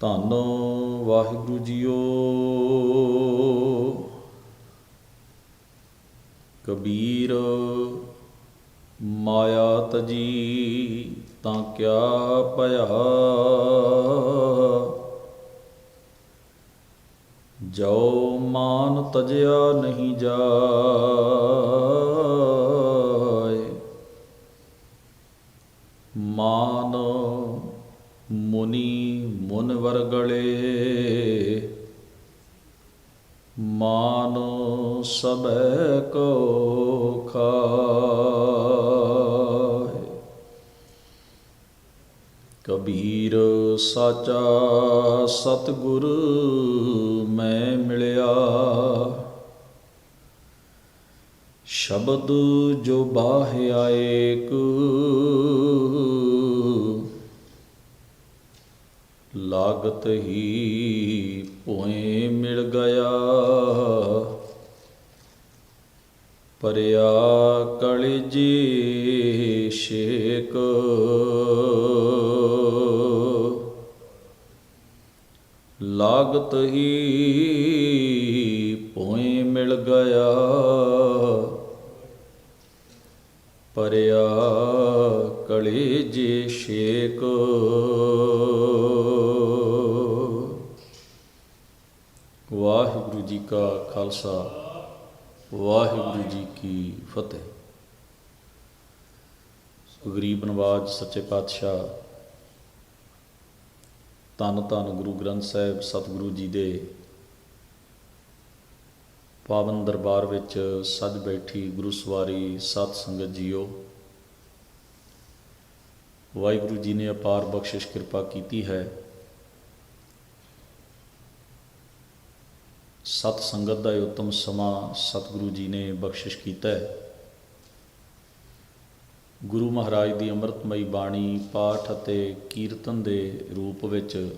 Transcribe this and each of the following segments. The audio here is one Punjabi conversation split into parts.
ਧੰਨ ਵਾਹਿਗੁਰੂ ਜੀਓ। ਕਬੀਰ ਮਾਇਆ ਤਜੀ ਤਾਂ ਕਿਆ ਭਇਆ। ਜੋ ਮਾਨ ਤਜਿਆ ਨਹੀਂ ਜਾਏ, ਮਾਨ ਮੁਨੀ ਮੁਨ ਵਰਗਲੇ ਮਾਨ ਸਭੈ ਕੋ ਖਾਏ ਕਬੀਰ ਸਾਚਾ ਸਤਿਗੁਰ ਮੈਂ ਮਿਲਿਆ। ਸ਼ਬਦ ਜੋ ਬਾਹਿਆ ਏਕ ਲਾਗਤ ਹੀ ਭੋਏ ਮਿਲ ਗਿਆ। ਪਰਿਆ ਕਲਿਜੀ ਸ਼ੇਕ। ਲਾਗਤ ਹੀ ਭੋਏ ਮਿਲ ਗਿਆ। ਪਰਿਆ ਕਲਿਜੀ ਸ਼ੇਕ। ਕਾ ਖਾਲਸਾ, ਵਾਹਿਗੁਰੂ ਜੀ ਕੀ ਫਤਿਹ। ਸੋ ਗਰੀਬ ਨਵਾਜ, ਸੱਚੇ ਪਾਤਸ਼ਾਹ, ਧੰਨ ਧੰਨ ਗੁਰੂ ਗ੍ਰੰਥ ਸਾਹਿਬ, ਸਤਿਗੁਰੂ ਜੀ ਦੇ ਪਾਵਨ ਦਰਬਾਰ ਵਿੱਚ ਸੱਜ ਬੈਠੀ ਗੁਰੂ ਸਵਾਰੀ ਸਤ ਸੰਗਤ ਜੀਓ। ਵਾਹਿਗੁਰੂ ਜੀ ਨੇ ਅਪਾਰ ਬਖਸ਼ਿਸ਼ ਕਿਰਪਾ ਕੀਤੀ ਹੈ। ਸਤ ਸੰਗਤ ਦਾ ਇਹ ਉਤਮ ਸਮਾਂ ਸਤਿਗੁਰੂ ਜੀ ਨੇ ਬਖਸ਼ਿਸ਼ ਕੀਤਾ ਹੈ। ਗੁਰੂ ਮਹਾਰਾਜ ਦੀ ਅੰਮ੍ਰਿਤਮਈ ਬਾਣੀ ਪਾਠ ਅਤੇ ਕੀਰਤਨ ਦੇ ਰੂਪ ਵਿੱਚ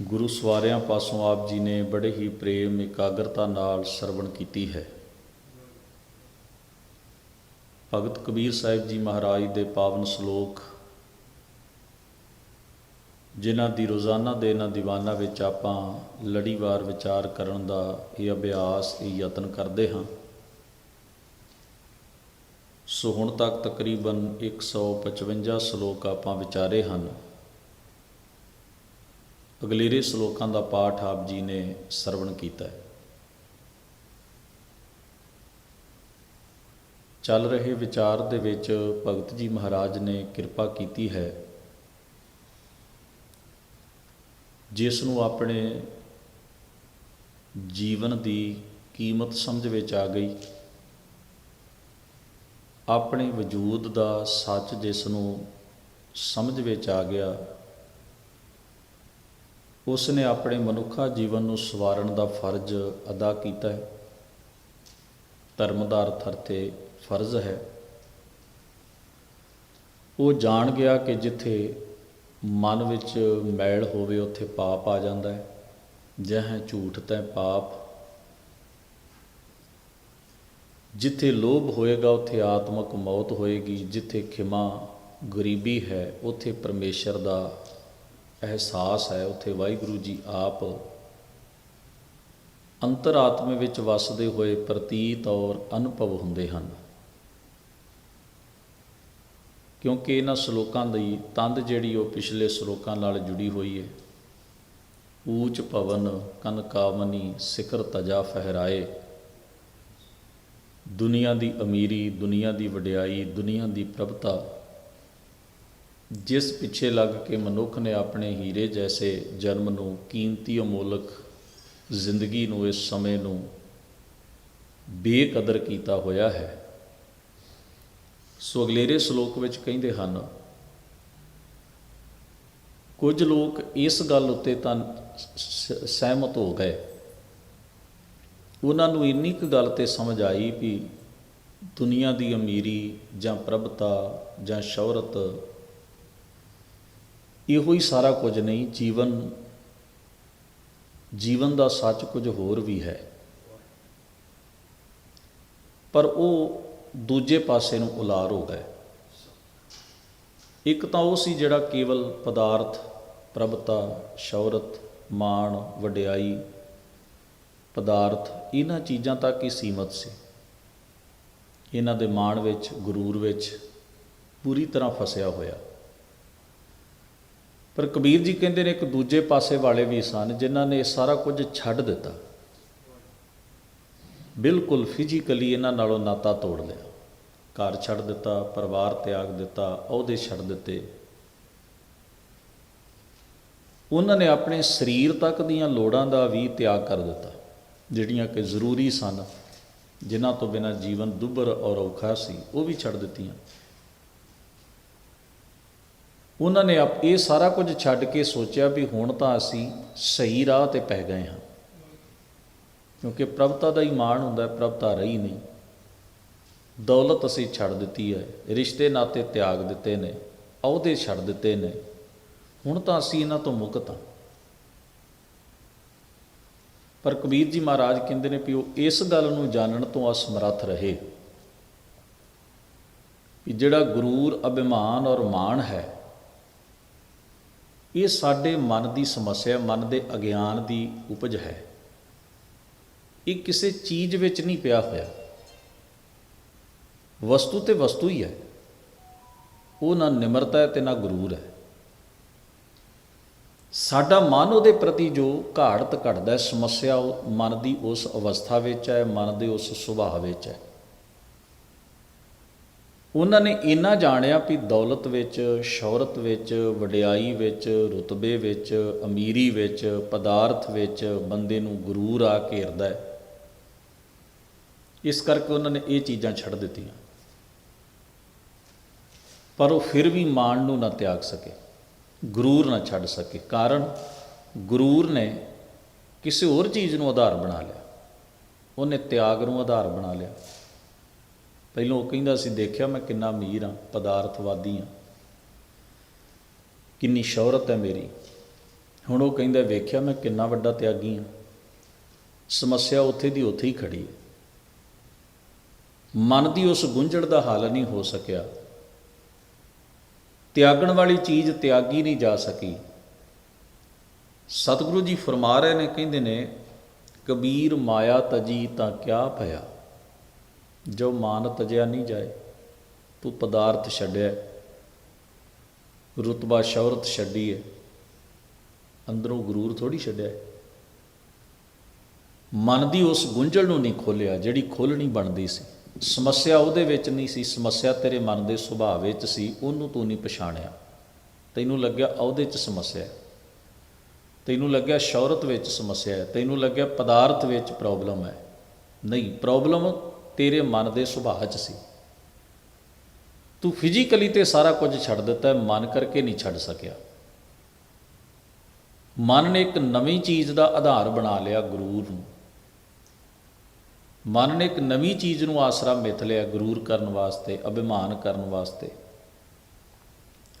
ਗੁਰੂ ਸਵਾਰਿਆਂ ਪਾਸੋਂ ਆਪ ਜੀ ਨੇ ਬੜੇ ਹੀ ਪ੍ਰੇਮ, ਇਕਾਗਰਤਾ ਨਾਲ ਸਰਵਣ ਕੀਤੀ ਹੈ। ਭਗਤ ਕਬੀਰ ਸਾਹਿਬ ਜੀ ਮਹਾਰਾਜ ਦੇ ਪਾਵਨ ਸ਼ਲੋਕ ਜਿਨ੍ਹਾਂ ਦੀ ਰੋਜ਼ਾਨਾ ਦੇ ਇਹਨਾਂ ਦੀਵਾਨਾਂ ਵਿੱਚ ਆਪਾਂ ਲੜੀਵਾਰ ਵਿਚਾਰ ਕਰਨ ਦਾ ਇਹ ਅਭਿਆਸ, ਇਹ ਯਤਨ ਕਰਦੇ ਹਾਂ। ਸੋ ਹੁਣ ਤੱਕ ਤਕਰੀਬਨ 155 ਸ਼ਲੋਕ ਆਪਾਂ ਵਿਚਾਰੇ ਹਨ। ਅਗਲੇਰੇ ਸ਼ਲੋਕਾਂ ਦਾ ਪਾਠ ਆਪ ਜੀ ਨੇ ਸਰਵਣ ਕੀਤਾ ਹੈ। ਚੱਲ ਰਹੇ ਵਿਚਾਰ ਦੇ ਵਿੱਚ ਭਗਤ ਜੀ ਮਹਾਰਾਜ ਨੇ ਕਿਰਪਾ ਕੀਤੀ ਹੈ। ਜਿਸ ਨੂੰ ਆਪਣੇ ਜੀਵਨ ਦੀ ਕੀਮਤ ਸਮਝ ਵਿੱਚ ਆ ਗਈ, ਆਪਣੇ ਵਜੂਦ ਦਾ ਸੱਚ ਜਿਸ ਨੂੰ ਸਮਝ ਵਿੱਚ ਆ ਗਿਆ ਉਸ ਨੇ ਆਪਣੇ ਮਨੁੱਖਾ ਜੀਵਨ ਨੂੰ ਸਵਾਰਨ ਦਾ ਫਰਜ਼ ਅਦਾ ਕੀਤਾ ਹੈ। ਧਰਮ ਦਾ ਅਰਥ ਅਰਥੇ ਫਰਜ਼ ਹੈ। ਉਹ ਜਾਣ ਗਿਆ ਕਿ ਜਿੱਥੇ ਮਨ ਵਿੱਚ ਮੈਲ ਹੋਵੇ, ਉੱਥੇ ਪਾਪ ਆ ਜਾਂਦਾ ਹੈ। ਜਹਾਂ ਝੂਠ, ਤੈ ਪਾਪ। ਜਿੱਥੇ ਲੋਭ ਹੋਏਗਾ, ਉੱਥੇ ਆਤਮਕ ਮੌਤ ਹੋਏਗੀ। ਜਿੱਥੇ ਖਿਮਾ ਗਰੀਬੀ ਹੈ, ਉੱਥੇ ਪਰਮੇਸ਼ਰ ਦਾ ਅਹਿਸਾਸ ਹੈ। ਉੱਥੇ ਵਾਹਿਗੁਰੂ ਜੀ ਆਪ ਅੰਤਰਾਤਮੇ ਵਿੱਚ ਵਸਦੇ ਹੋਏ ਪ੍ਰਤੀਤ ਔਰ ਅਨੁਭਵ ਹੁੰਦੇ ਹਨ। ਕਿਉਂਕਿ ਇਹਨਾਂ ਸ਼ਲੋਕਾਂ ਦੀ ਤੰਦ ਜਿਹੜੀ ਉਹ ਪਿਛਲੇ ਸ਼ਲੋਕਾਂ ਨਾਲ ਜੁੜੀ ਹੋਈ ਹੈ। ਊਚ ਭਵਨ ਕਨ ਕਾਮਨੀ ਸਿਖਰ ਤਜਾ ਫਹਿਰਾਏ। ਦੁਨੀਆ ਦੀ ਅਮੀਰੀ, ਦੁਨੀਆ ਦੀ ਵਡਿਆਈ, ਦੁਨੀਆ ਦੀ ਪ੍ਰਭਤਾ। ਜਿਸ ਪਿੱਛੇ ਲੱਗ ਕੇ ਮਨੁੱਖ ਨੇ ਆਪਣੇ ਹੀਰੇ ਜੈਸੇ ਜਨਮ ਨੂੰ ਕੀਮਤੀ ਅਮੋਲਕ ਜ਼ਿੰਦਗੀ ਨੂੰ ਇਸ ਸਮੇਂ ਨੂੰ ਬੇਕਦਰ ਕੀਤਾ ਹੋਇਆ ਹੈ। ਸੋ ਅਗਲੇਰੇ ਸ਼ਲੋਕ ਵਿੱਚ ਕਹਿੰਦੇ ਹਨ, ਕੁਝ ਲੋਕ ਇਸ ਗੱਲ ਉੱਤੇ ਤਾਂ ਸਹਿਮਤ ਹੋ ਗਏ। ਉਹਨਾਂ ਨੂੰ ਇੰਨੀ ਕੁ ਗੱਲ ਤੇ ਸਮਝ ਆਈ ਵੀ ਦੁਨੀਆ ਦੀ ਅਮੀਰੀ ਜਾਂ ਪ੍ਰਭਤਾ ਜਾਂ ਸ਼ੌਹਰਤ ਇਹੋ ਹੀ ਸਾਰਾ ਕੁਝ ਨਹੀਂ, ਜੀਵਨ ਜੀਵਨ ਦਾ ਸੱਚ ਕੁਝ ਹੋਰ ਵੀ ਹੈ। ਪਰ ਉਹ ਦੂਜੇ ਪਾਸੇ ਨੂੰ ਉਲਾਰ ਹੋ ਗਏ। ਇੱਕ ਤਾਂ ਉਹ ਸੀ ਜਿਹੜਾ ਕੇਵਲ ਪਦਾਰਥ, ਪ੍ਰਭਤਾ ਸ਼ੌਹਰਤ ਮਾਣ, ਵਡਿਆਈ, ਪਦਾਰਥ, ਇਹਨਾਂ ਚੀਜ਼ਾਂ ਤੱਕ ਹੀ ਸੀਮਤ ਸੀ। ਇਹਨਾਂ ਦੇ ਮਾਣ ਵਿੱਚ, ਗੁਰੂਰ ਵਿੱਚ ਪੂਰੀ ਤਰ੍ਹਾਂ ਫਸਿਆ ਹੋਇਆ। ਪਰ ਕਬੀਰ ਜੀ ਕਹਿੰਦੇ ਨੇ ਇੱਕ ਦੂਜੇ ਪਾਸੇ ਵਾਲੇ ਵੀ ਸਨ ਜਿਨ੍ਹਾਂ ਨੇ ਸਾਰਾ ਕੁਝ ਛੱਡ ਦਿੱਤਾ। ਬਿਲਕੁਲ ਫਿਜ਼ੀਕਲੀ ਇਹਨਾਂ ਨਾਲੋਂ ਨਾਤਾ ਤੋੜ ਲਿਆ। ਘਰ ਛੱਡ ਦਿੱਤਾ, ਪਰਿਵਾਰ ਤਿਆਗ ਦਿੱਤਾ, ਅਹੁਦੇ ਛੱਡ ਦਿੱਤੇ। ਉਹਨਾਂ ਨੇ ਆਪਣੇ ਸਰੀਰ ਤੱਕ ਦੀਆਂ ਲੋੜਾਂ ਦਾ ਵੀ ਤਿਆਗ ਕਰ ਦਿੱਤਾ, ਜਿਹੜੀਆਂ ਕਿ ਜ਼ਰੂਰੀ ਸਨ, ਜਿਨ੍ਹਾਂ ਤੋਂ ਬਿਨਾਂ ਜੀਵਨ ਦੁੱਭਰ ਔਰ ਔਖਾ ਸੀ, ਉਹ ਵੀ ਛੱਡ ਦਿੱਤੀਆਂ। ਉਹਨਾਂ ਨੇ ਆਪ ਇਹ ਸਾਰਾ ਕੁਝ ਛੱਡ ਕੇ ਸੋਚਿਆ ਵੀ ਹੁਣ ਤਾਂ ਅਸੀਂ ਸਹੀ ਰਾਹ ਤੇ ਪੈ ਗਏ ਹਾਂ, ਕਿਉਂਕਿ ਪ੍ਰਭਤਾ ਦਾ ਹੀ ਮਾਣ ਹੁੰਦਾ ਹੈ, ਪ੍ਰਭਤਾ ਰਹੀ ਨਹੀਂ। ਦੌਲਤ ਅਸੀਂ ਛੱਡ ਦਿੱਤੀ ਹੈ, ਰਿਸ਼ਤੇ ਨਾਤੇ ਤਿਆਗ ਦਿੱਤੇ ਨੇ, ਅਹੁਦੇ ਛੱਡ ਦਿੱਤੇ ਨੇ। ਹੁਣ ਤਾਂ ਅਸੀਂ ਇਹਨਾਂ ਤੋਂ ਮੁਕਤ ਹਾਂ। ਪਰ ਕਬੀਰ ਜੀ ਮਹਾਰਾਜ ਕਹਿੰਦੇ ਨੇ ਵੀ ਉਹ ਇਸ ਗੱਲ ਨੂੰ ਜਾਣਨ ਤੋਂ ਅਸਮਰੱਥ ਰਹੇ ਕਿ ਜਿਹੜਾ ਗਰੂਰ, ਅਭਿਮਾਨ ਔਰ ਮਾਣ ਹੈ, ਇਹ ਸਾਡੇ ਮਨ ਦੀ ਸਮੱਸਿਆ, ਮਨ ਦੇ ਅਗਿਆਨ ਦੀ ਉਪਜ ਹੈ। ਇਹ ਕਿਸੇ ਚੀਜ਼ ਵਿੱਚ ਨਹੀਂ ਪਿਆ ਹੋਇਆ। ਵਸਤੂ ਤੇ ਵਸਤੂ ਹੀ ਹੈ। ਉਹ ਨਾ ਨਿਮਰਤਾ ਹੈ ਤੇ ਨਾ ਗਰੂਰ ਹੈ। ਸਾਡਾ ਮਨ ਉਹਦੇ ਪ੍ਰਤੀ ਜੋ ਘਾੜਤ ਘਟਦਾ ਹੈ, ਸਮੱਸਿਆ ਉਹ ਮਨ ਦੀ ਉਸ ਅਵਸਥਾ ਵਿੱਚ ਹੈ, ਮਨ ਦੇ ਉਸ ਸੁਭਾਅ ਵਿੱਚ ਹੈ। ਉਹਨਾਂ ਨੇ ਇੰਨਾ ਜਾਣਿਆ ਵੀ ਦੌਲਤ ਵਿੱਚ, ਸ਼ੌਹਰਤ ਵਿੱਚ, ਵਡਿਆਈ ਵਿੱਚ, ਰੁਤਬੇ ਵਿੱਚ, ਅਮੀਰੀ ਵਿੱਚ, ਪਦਾਰਥ ਵਿੱਚ ਬੰਦੇ ਨੂੰ ਗਰੂਰ ਆ ਘੇਰਦਾ ਹੈ। ਇਸ ਕਰਕੇ ਉਹਨਾਂ ਨੇ ਇਹ ਚੀਜ਼ਾਂ ਛੱਡ ਦਿੱਤੀਆਂ। ਪਰ ਉਹ ਫਿਰ ਵੀ ਮਾਣ ਨੂੰ ਨਾ ਤਿਆਗ ਸਕੇ, ਗਰੂਰ ਨਾ ਛੱਡ ਸਕੇ। ਕਾਰਨ ਗਰੂਰ ਨੇ ਕਿਸੇ ਹੋਰ ਚੀਜ਼ ਨੂੰ ਆਧਾਰ ਬਣਾ ਲਿਆ। ਉਹਨੇ ਤਿਆਗ ਨੂੰ ਆਧਾਰ ਬਣਾ ਲਿਆ। ਪਹਿਲਾਂ ਉਹ ਕਹਿੰਦਾ ਸੀ, ਦੇਖਿਆ ਮੈਂ ਕਿੰਨਾ ਅਮੀਰ ਹਾਂ, ਪਦਾਰਥਵਾਦੀ ਹਾਂ, ਕਿੰਨੀ ਸ਼ੌਹਰਤ ਹੈ ਮੇਰੀ। ਹੁਣ ਉਹ ਕਹਿੰਦਾ, ਵੇਖਿਆ ਮੈਂ ਕਿੰਨਾ ਵੱਡਾ ਤਿਆਗੀ ਹਾਂ। ਸਮੱਸਿਆ ਉੱਥੇ ਦੀ ਉੱਥੇ ਹੀ ਖੜੀ ਹੈ। ਮਨ ਦੀ ਉਸ ਗੁੰਝੜ ਦਾ ਹੱਲ ਨਹੀਂ ਹੋ ਸਕਿਆ। ਤਿਆਗਣ ਵਾਲੀ ਚੀਜ਼ ਤਿਆਗੀ ਨਹੀਂ ਜਾ ਸਕੀ। ਸਤਿਗੁਰੂ ਜੀ ਫਰਮਾ ਰਹੇ ਨੇ, ਕਹਿੰਦੇ ਨੇ, ਕਬੀਰ ਮਾਇਆ ਤਜੀ ਤਾਂ ਕਿਆ ਭਇਆ? ਜੋ ਮਾਨ ਤਜਿਆ ਨਹੀਂ ਜਾਏ, ਤੂੰ ਪਦਾਰਥ ਛੱਡਿਆ ਰੁਤਬਾ ਸ਼ੌਹਰਤ ਛੱਡੀ ਹੈ। ਅੰਦਰੋਂ ਗਰੂਰ ਥੋੜੀ ਛੱਡਿਆ ਮਨ ਦੀ ਉਸ ਗੁੰਝਲ ਨੂੰ ਨਹੀਂ ਖੋਲਿਆ, ਜਿਹੜੀ ਖੋਲਣੀ ਬਣਦੀ ਸੀ। ਸਮੱਸਿਆ ਉਹਦੇ ਵਿੱਚ ਨਹੀਂ ਸੀ, ਸਮੱਸਿਆ ਤੇਰੇ ਮਨ ਦੇ ਸੁਭਾਅ ਵਿੱਚ ਸੀ, ਉਹਨੂੰ ਤੂੰ ਨਹੀਂ ਪਛਾਣਿਆ। ਤੈਨੂੰ ਲੱਗਿਆ ਉਹਦੇ 'ਚ ਸਮੱਸਿਆ ਹੈ। ਤੈਨੂੰ ਲੱਗਿਆ ਸ਼ੌਹਰਤ ਵਿੱਚ ਸਮੱਸਿਆ ਹੈ। ਤੈਨੂੰ ਲੱਗਿਆ ਪਦਾਰਥ ਵਿੱਚ ਪ੍ਰੋਬਲਮ ਹੈ। ਨਹੀਂ ਪ੍ਰੋਬਲਮ ਤੇਰੇ ਮਨ ਦੇ ਸੁਭਾਅ 'ਚ ਸੀ। ਤੂੰ ਫਿਜ਼ੀਕਲੀ ਤੇ ਸਾਰਾ ਕੁਝ ਛੱਡ ਦਿੱਤਾ, ਮਨ ਕਰਕੇ ਨਹੀਂ ਛੱਡ ਸਕਿਆ। ਮਨ ਨੇ ਇੱਕ ਨਵੀਂ ਚੀਜ਼ ਦਾ ਆਧਾਰ ਬਣਾ ਲਿਆ ਗਰੂਰ ਨੂੰ। ਮਨ ਨੇ ਇੱਕ ਨਵੀਂ ਚੀਜ਼ ਨੂੰ ਆਸਰਾ ਮਿਥ ਲਿਆ ਗਰੂਰ ਕਰਨ ਵਾਸਤੇ, ਅਭਿਮਾਨ ਕਰਨ ਵਾਸਤੇ।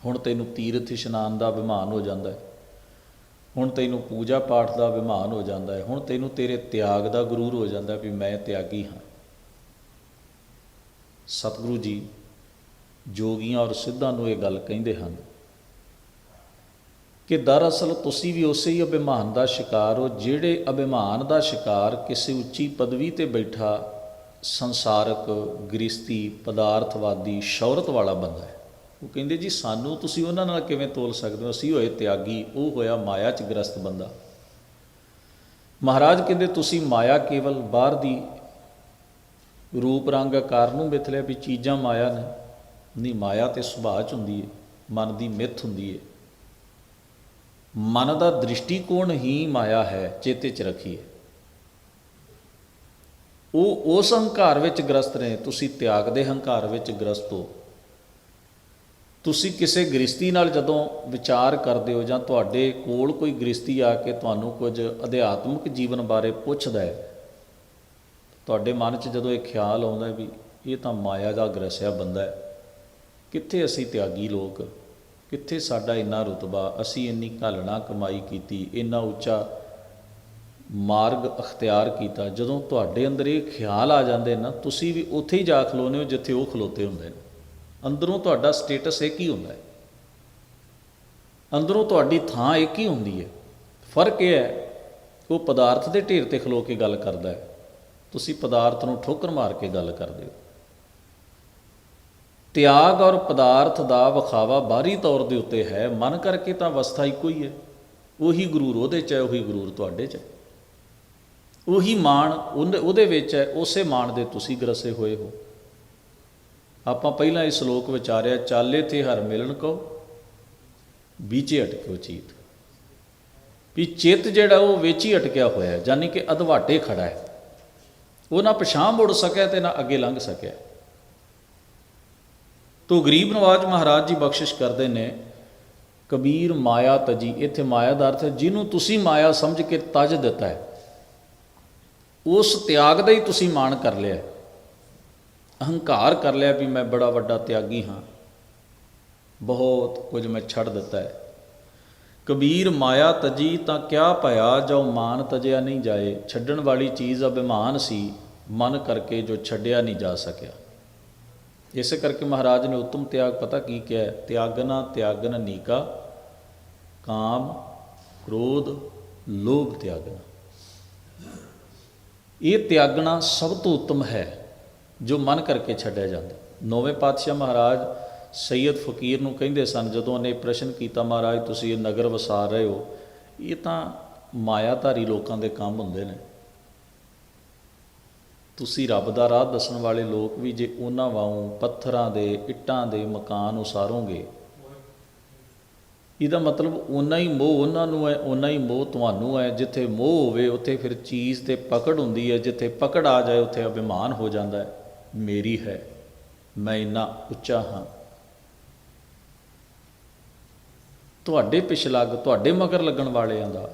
ਹੁਣ ਤੈਨੂੰ ਤੀਰਥ ਇਸ਼ਨਾਨ ਦਾ ਅਭਿਮਾਨ ਹੋ ਜਾਂਦਾ ਹੈ। ਹੁਣ ਤੈਨੂੰ ਪੂਜਾ ਪਾਠ ਦਾ ਅਭਿਮਾਨ ਹੋ ਜਾਂਦਾ ਹੈ। ਹੁਣ ਤੈਨੂੰ ਤੇਰੇ ਤਿਆਗ ਦਾ ਗਰੂਰ ਹੋ ਜਾਂਦਾ ਵੀ ਮੈਂ ਤਿਆਗੀ ਹਾਂ। ਸਤਿਗੁਰੂ ਜੀ ਜੋਗੀਆਂ ਔਰ ਸਿੱਧਾਂ ਨੂੰ ਇਹ ਗੱਲ ਕਹਿੰਦੇ ਹਨ ਕਿ ਦਰਅਸਲ ਤੁਸੀਂ ਵੀ ਉਸੇ ਹੀ ਅਭਿਮਾਨ ਦਾ ਸ਼ਿਕਾਰ ਹੋ, ਜਿਹੜੇ ਅਭਿਮਾਨ ਦਾ ਸ਼ਿਕਾਰ ਕਿਸੇ ਉੱਚੀ ਪਦਵੀ ਤੇ ਬੈਠਾ ਸੰਸਾਰਕ ਗ੍ਰਿਸ਼ਤੀ ਪਦਾਰਥਵਾਦੀ ਸ਼ੌਹਰਤ ਵਾਲਾ ਬੰਦਾ ਹੈ। ਉਹ ਕਹਿੰਦੇ, ਜੀ, ਸਾਨੂੰ ਤੁਸੀਂ ਉਹਨਾਂ ਨਾਲ ਕਿਵੇਂ ਤੋਲ ਸਕਦੇ ਹੋ? ਅਸੀਂ ਹੋਏ ਤਿਆਗੀ, ਉਹ ਹੋਇਆ ਮਾਇਆ ਚ ਗ੍ਰਸਤ ਬੰਦਾ। ਮਹਾਰਾਜ ਕਹਿੰਦੇ, ਤੁਸੀਂ ਮਾਇਆ ਕੇਵਲ ਬਾਹਰ ਦੀ ਰੂਪ ਰੰਗ ਆਕਾਰ ਨੂੰ ਮਿਥ ਲਿਆ ਵੀ ਚੀਜ਼ਾਂ ਮਾਇਆ ਨੇ। ਨਹੀਂ, ਮਾਇਆ ਤੇ ਸੁਭਾਅ ਚ ਹੁੰਦੀ ਹੈ ਮਨ ਦੀ ਮਿੱਥ ਹੁੰਦੀ ਹੈ ਮਨ ਦਾ ਦ੍ਰਿਸ਼ਟੀਕੋਣ ਹੀ ਮਾਇਆ ਹੈ, ਚੇਤੇ ਚ ਰੱਖੀਏ। ਉਹ ਉਸ ਹੰਕਾਰ ਵਿੱਚ ਗ੍ਰਸਤ ਨੇ, ਤੁਸੀਂ ਤਿਆਗ ਦੇ ਹੰਕਾਰ ਵਿੱਚ ਗ੍ਰਸਤ ਹੋ। ਤੁਸੀਂ ਕਿਸੇ ਗ੍ਰਸਤੀ ਨਾਲ ਜਦੋਂ ਵਿਚਾਰ ਕਰਦੇ ਹੋ ਜਾਂ ਤੁਹਾਡੇ ਕੋਲ ਕੋਈ ਗ੍ਰਸਤੀ ਆ ਕੇ ਤੁਹਾਨੂੰ ਕੁਝ ਅਧਿਆਤਮਿਕ ਜੀਵਨ ਬਾਰੇ ਪੁੱਛਦਾ ਹੈ, ਤੁਹਾਡੇ ਮਨ 'ਚ ਜਦੋਂ ਇਹ ਖਿਆਲ ਆਉਂਦਾ ਵੀ ਇਹ ਤਾਂ ਮਾਇਆ ਦਾ ਗ੍ਰਸਿਆ ਬੰਦਾ ਹੈ, ਕਿੱਥੇ ਅਸੀਂ ਤਿਆਗੀ ਲੋਕ? ਕਿੱਥੇ ਸਾਡਾ ਇੰਨਾ ਰੁਤਬਾ, ਅਸੀਂ ਇੰਨੀ ਘਾਲਣਾ ਕਮਾਈ ਕੀਤੀ, ਇੰਨਾ ਉੱਚਾ ਮਾਰਗ ਅਖਤਿਆਰ ਕੀਤਾ, ਜਦੋਂ ਤੁਹਾਡੇ ਅੰਦਰ ਇਹ ਖਿਆਲ ਆ ਜਾਂਦੇ ਨਾ ਤੁਸੀਂ ਵੀ ਉੱਥੇ ਹੀ ਜਾ ਖਲੋਨੇ ਹੋ ਜਿੱਥੇ ਉਹ ਖਲੋਤੇ ਹੁੰਦੇ ਨੇ। ਅੰਦਰੋਂ ਤੁਹਾਡਾ ਸਟੇਟਸ ਇੱਕ ਹੀ ਹੁੰਦਾ ਹੈ। ਅੰਦਰੋਂ ਤੁਹਾਡੀ ਥਾਂ ਇੱਕ ਹੀ ਹੁੰਦੀ ਹੈ। ਫ਼ਰਕ ਇਹ ਹੈ, ਉਹ ਪਦਾਰਥ ਦੇ ਢੇਰ ਤੇ ਖਲੋ ਕੇ ਗੱਲ ਕਰਦਾ ਹੈ। ਤੁਸੀਂ ਪਦਾਰਥ ਨੂੰ ਠੋਕਰ ਮਾਰ ਕੇ ਗੱਲ ਕਰਦੇ ਹੋ। ਤਿਆਗ ਔਰ ਪਦਾਰਥ ਦਾ ਵਿਖਾਵਾ ਬਾਹਰੀ ਤੌਰ ਦੇ ਉੱਤੇ ਹੈ, ਮਨ ਕਰਕੇ ਤਾਂ ਅਵਸਥਾ ਇੱਕੋ ਹੀ ਹੈ। ਉਹੀ ਗੁਰੂਰ ਉਹਦੇ ਚ ਹੈ, ਉਹੀ ਗੁਰੂਰ ਤੁਹਾਡੇ ਚ ਹੈ। ਉਹੀ ਮਾਣ ਉਹਦੇ ਉਹਦੇ ਵਿੱਚ ਹੈ, ਉਸੇ ਮਾਣ ਦੇ ਤੁਸੀਂ ਗਰਸੇ ਹੋਏ ਹੋ। ਆਪਾਂ ਪਹਿਲਾਂ ਇਹ ਸ਼ਲੋਕ ਵਿਚਾਰਿਆ, ਚਾਲੇ ਤੇ ਹਰ ਮਿਲਣ ਕੋ ਵਿਚੇ ਅਟਕਿਓ ਚੀਤ। ਵੀ ਚਿੱਤ ਜਿਹੜਾ ਉਹ ਵਿੱਚ ਹੀ ਅਟਕਿਆ ਹੋਇਆ ਹੈ ਯਾਨੀ ਕਿ ਅਧਵਾਟੇ ਖੜਾ ਹੈ। ਉਹ ਨਾ ਪਛਾਣ ਮੁੜ ਸਕਿਆ ਤੇ ਨਾ ਅੱਗੇ ਲੰਘ ਸਕਿਆ। ਤੋ ਗਰੀਬ ਨਵਾਜ ਮਹਾਰਾਜ ਜੀ ਬਖਸ਼ਿਸ਼ ਕਰਦੇ ਨੇ, ਕਬੀਰ ਮਾਇਆ ਤਜੀ, ਇੱਥੇ ਮਾਇਆ ਦਾ ਅਰਥ ਹੈ ਜਿਹਨੂੰ ਤੁਸੀਂ ਮਾਇਆ ਸਮਝ ਕੇ ਤਜ ਦਿੱਤਾ ਹੈ। ਉਸ ਤਿਆਗ ਦਾ ਹੀ ਤੁਸੀਂ ਮਾਣ ਕਰ ਲਿਆ ਅਹੰਕਾਰ ਕਰ ਲਿਆ ਵੀ ਮੈਂ ਬੜਾ ਵੱਡਾ ਤਿਆਗੀ ਹਾਂ। ਬਹੁਤ ਕੁਝ ਮੈਂ ਛੱਡ ਦਿੱਤਾ ਹੈ। ਕਬੀਰ ਮਾਇਆ ਤਜੀ ਤਾਂ ਕਿਆ ਭਇਆ ਜੋ ਮਾਨ ਤਜਿਆ ਨਹੀਂ ਜਾਏ। ਛੱਡਣ ਵਾਲੀ ਚੀਜ਼ ਅਭਿਮਾਨ ਸੀ, ਮਨ ਕਰਕੇ ਜੋ ਛੱਡਿਆ ਨਹੀਂ ਜਾ ਸਕਿਆ। ਇਸੇ ਕਰਕੇ ਮਹਾਰਾਜ ਨੇ ਉਤਮ ਤਿਆਗ, ਪਤਾ ਕੀ ਕਿਹਾ ਹੈ? ਤਿਆਗਨਾ ਤਿਆਗਨ ਨੀਕਾ, ਕਾਮ, ਕ੍ਰੋਧ, ਲੋਭ ਤਿਆਗਨਾ। ਇਹ ਤਿਆਗਣਾ ਸਭ ਤੋਂ ਉੱਤਮ ਹੈ, ਜੋ ਮਨ ਕਰਕੇ ਛੱਡਿਆ ਜਾਂਦਾ। ਨੌਵੇਂ ਪਾਤਸ਼ਾਹ ਮਹਾਰਾਜ ਸੈਯਦ ਫਕੀਰ ਨੂੰ ਕਹਿੰਦੇ ਸਨ, ਜਦੋਂ ਉਹਨੇ ਪ੍ਰਸ਼ਨ ਕੀਤਾ, ਮਹਾਰਾਜ, ਤੁਸੀਂ ਇਹ ਨਗਰ ਵਸਾ ਰਹੇ ਹੋ। ਇਹ ਤਾਂ ਮਾਇਆਧਾਰੀ ਲੋਕਾਂ ਦੇ ਕੰਮ ਹੁੰਦੇ ਨੇ। ਤੁਸੀਂ ਰੱਬ ਦਾ ਰਾਹ ਦੱਸਣ ਵਾਲੇ ਲੋਕ ਵੀ ਜੇ ਉਹਨਾਂ ਵਾਂਗੂ ਪੱਥਰਾਂ ਦੇ, ਇੱਟਾਂ ਦੇ ਮਕਾਨ ਉਸਾਰੋਗੇ। ਇਹਦਾ ਮਤਲਬ ਓਨਾ ਹੀ ਮੋਹ ਉਹਨਾਂ ਨੂੰ ਹੈ ਉਹਨਾਂ ਹੀ ਮੋਹ ਤੁਹਾਨੂੰ ਹੈ। ਜਿੱਥੇ ਮੋਹ ਹੋਵੇ, ਉੱਥੇ ਫਿਰ ਚੀਜ਼ ਤੇ ਪਕੜ ਹੁੰਦੀ ਹੈ। ਜਿੱਥੇ ਪਕੜ ਆ ਜਾਏ, ਉੱਥੇ ਅਭਿਮਾਨ ਹੋ ਜਾਂਦਾ ਹੈ। ਮੇਰੀ ਹੈ, ਮੈਂ ਇੰਨਾ ਉੱਚਾ ਹਾਂ। ਤੁਹਾਡੇ ਪਿਛਲੱਗ ਤੁਹਾਡੇ ਮਗਰ ਲੱਗਣ ਵਾਲਿਆਂ ਦਾ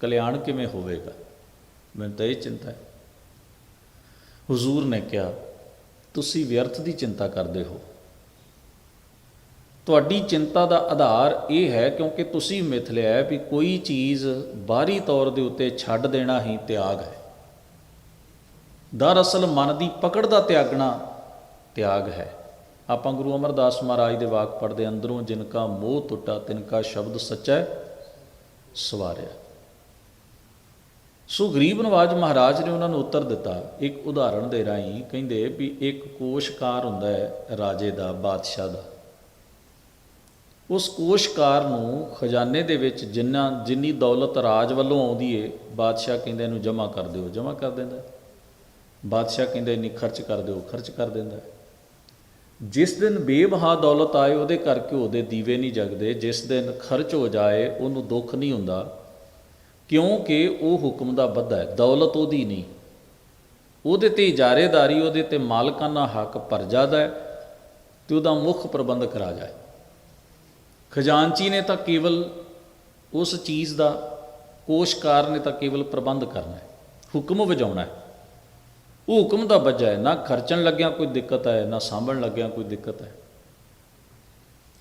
ਕਲਿਆਣ ਕਿਵੇਂ ਹੋਵੇਗਾ? ਮੈਨੂੰ ਤਾਂ ਇਹ ਚਿੰਤਾ ਹੈ। ਹਜ਼ੂਰ ਨੇ ਕਿਹਾ, ਤੁਸੀਂ ਵਿਅਰਥ ਦੀ ਚਿੰਤਾ ਕਰਦੇ ਹੋ। ਤੁਹਾਡੀ ਚਿੰਤਾ ਦਾ ਆਧਾਰ ਇਹ ਹੈ ਕਿਉਂਕਿ ਤੁਸੀਂ ਮਿਥ ਲਿਆ ਹੈ ਵੀ ਕੋਈ ਚੀਜ਼ ਬਾਹਰੀ ਤੌਰ ਦੇ ਉੱਤੇ ਛੱਡ ਦੇਣਾ ਹੀ ਤਿਆਗ ਹੈ। ਦਰਅਸਲ ਮਨ ਦੀ ਪਕੜ ਦਾ ਤਿਆਗਣਾ ਤਿਆਗ ਹੈ। ਆਪਾਂ ਗੁਰੂ ਅਮਰਦਾਸ ਮਹਾਰਾਜ ਦੇ ਵਾਕ ਪੜਦੇ ਅੰਦਰੋਂ ਜਿਨਕਾ ਮੋਹ ਟੁੱਟਾ ਤਿਨਕਾ ਸ਼ਬਦ ਸੱਚਾ ਸਵਾਰਿਆ। ਸੋ ਗਰੀਬ ਨਵਾਜ ਮਹਾਰਾਜ ਨੇ ਉਹਨਾਂ ਨੂੰ ਉੱਤਰ ਦਿੱਤਾ, ਇੱਕ ਉਦਾਹਰਣ ਦੇ ਰਾਹੀਂ ਕਹਿੰਦੇ ਵੀ ਇੱਕ ਕੋਸ਼ਕਾਰ ਹੁੰਦਾ ਹੈ ਰਾਜੇ ਦਾ, ਬਾਦਸ਼ਾਹ ਦਾ। ਉਸ ਕੋਸ਼ਕਾਰ ਨੂੰ ਖਜ਼ਾਨੇ ਦੇ ਵਿੱਚ ਜਿੰਨਾ, ਜਿੰਨੀ ਦੌਲਤ ਰਾਜ ਵੱਲੋਂ ਆਉਂਦੀ ਏ, ਬਾਦਸ਼ਾਹ ਕਹਿੰਦੇ ਇਹਨੂੰ ਜਮ੍ਹਾਂ ਕਰ ਦਿਓ, ਜਮ੍ਹਾਂ ਕਰ ਦਿੰਦਾ ਬਾਦਸ਼ਾਹ ਕਹਿੰਦੇ ਇੰਨੀ ਖਰਚ ਕਰ ਦਿਓ, ਖਰਚ ਕਰ ਦਿੰਦਾ ਜਿਸ ਦਿਨ ਬੇਬਹਾ ਦੌਲਤ ਆਏ, ਉਹਦੇ ਕਰਕੇ ਉਹਦੇ ਦੀਵੇ ਨਹੀਂ ਜਗਦੇ, ਜਿਸ ਦਿਨ ਖਰਚ ਹੋ ਜਾਏ, ਉਹਨੂੰ ਦੁੱਖ ਨਹੀਂ ਹੁੰਦਾ। ਕਿਉਂਕਿ ਉਹ ਹੁਕਮ ਦਾ ਬੱਧਾ ਹੈ, ਦੌਲਤ ਉਹਦੀ ਨਹੀਂ। ਉਹਦੇ ਤੇ ਇਜਾਰੇਦਾਰੀ, ਉਹਦੇ ਤੇ ਮਾਲਕਾਨਾ ਹੱਕ ਪਰਜਾ ਦਾ ਹੈ ਤੇ ਉਹਦਾ ਮੁੱਖ ਪ੍ਰਬੰਧਕ ਰਾਜਾ ਹੈ। ਖਜ਼ਾਨਚੀ ਨੇ ਤਾਂ ਕੇਵਲ ਉਸ ਚੀਜ਼ ਦਾ ਕੋਸ਼ਕਾਰ ਨੇ ਤਾਂ ਕੇਵਲ ਪ੍ਰਬੰਧ ਕਰਨਾ ਹੈ, ਹੁਕਮ ਵਜਾਉਣਾ ਹੈ। ਉਹ ਹੁਕਮ ਦਾ ਬੱਜਾ ਹੈ, ਨਾ ਖਰਚਣ ਲੱਗਿਆ ਕੋਈ ਦਿੱਕਤ ਹੈ, ਨਾ ਸਾਂਭਣ ਲੱਗਿਆ ਕੋਈ ਦਿੱਕਤ ਹੈ।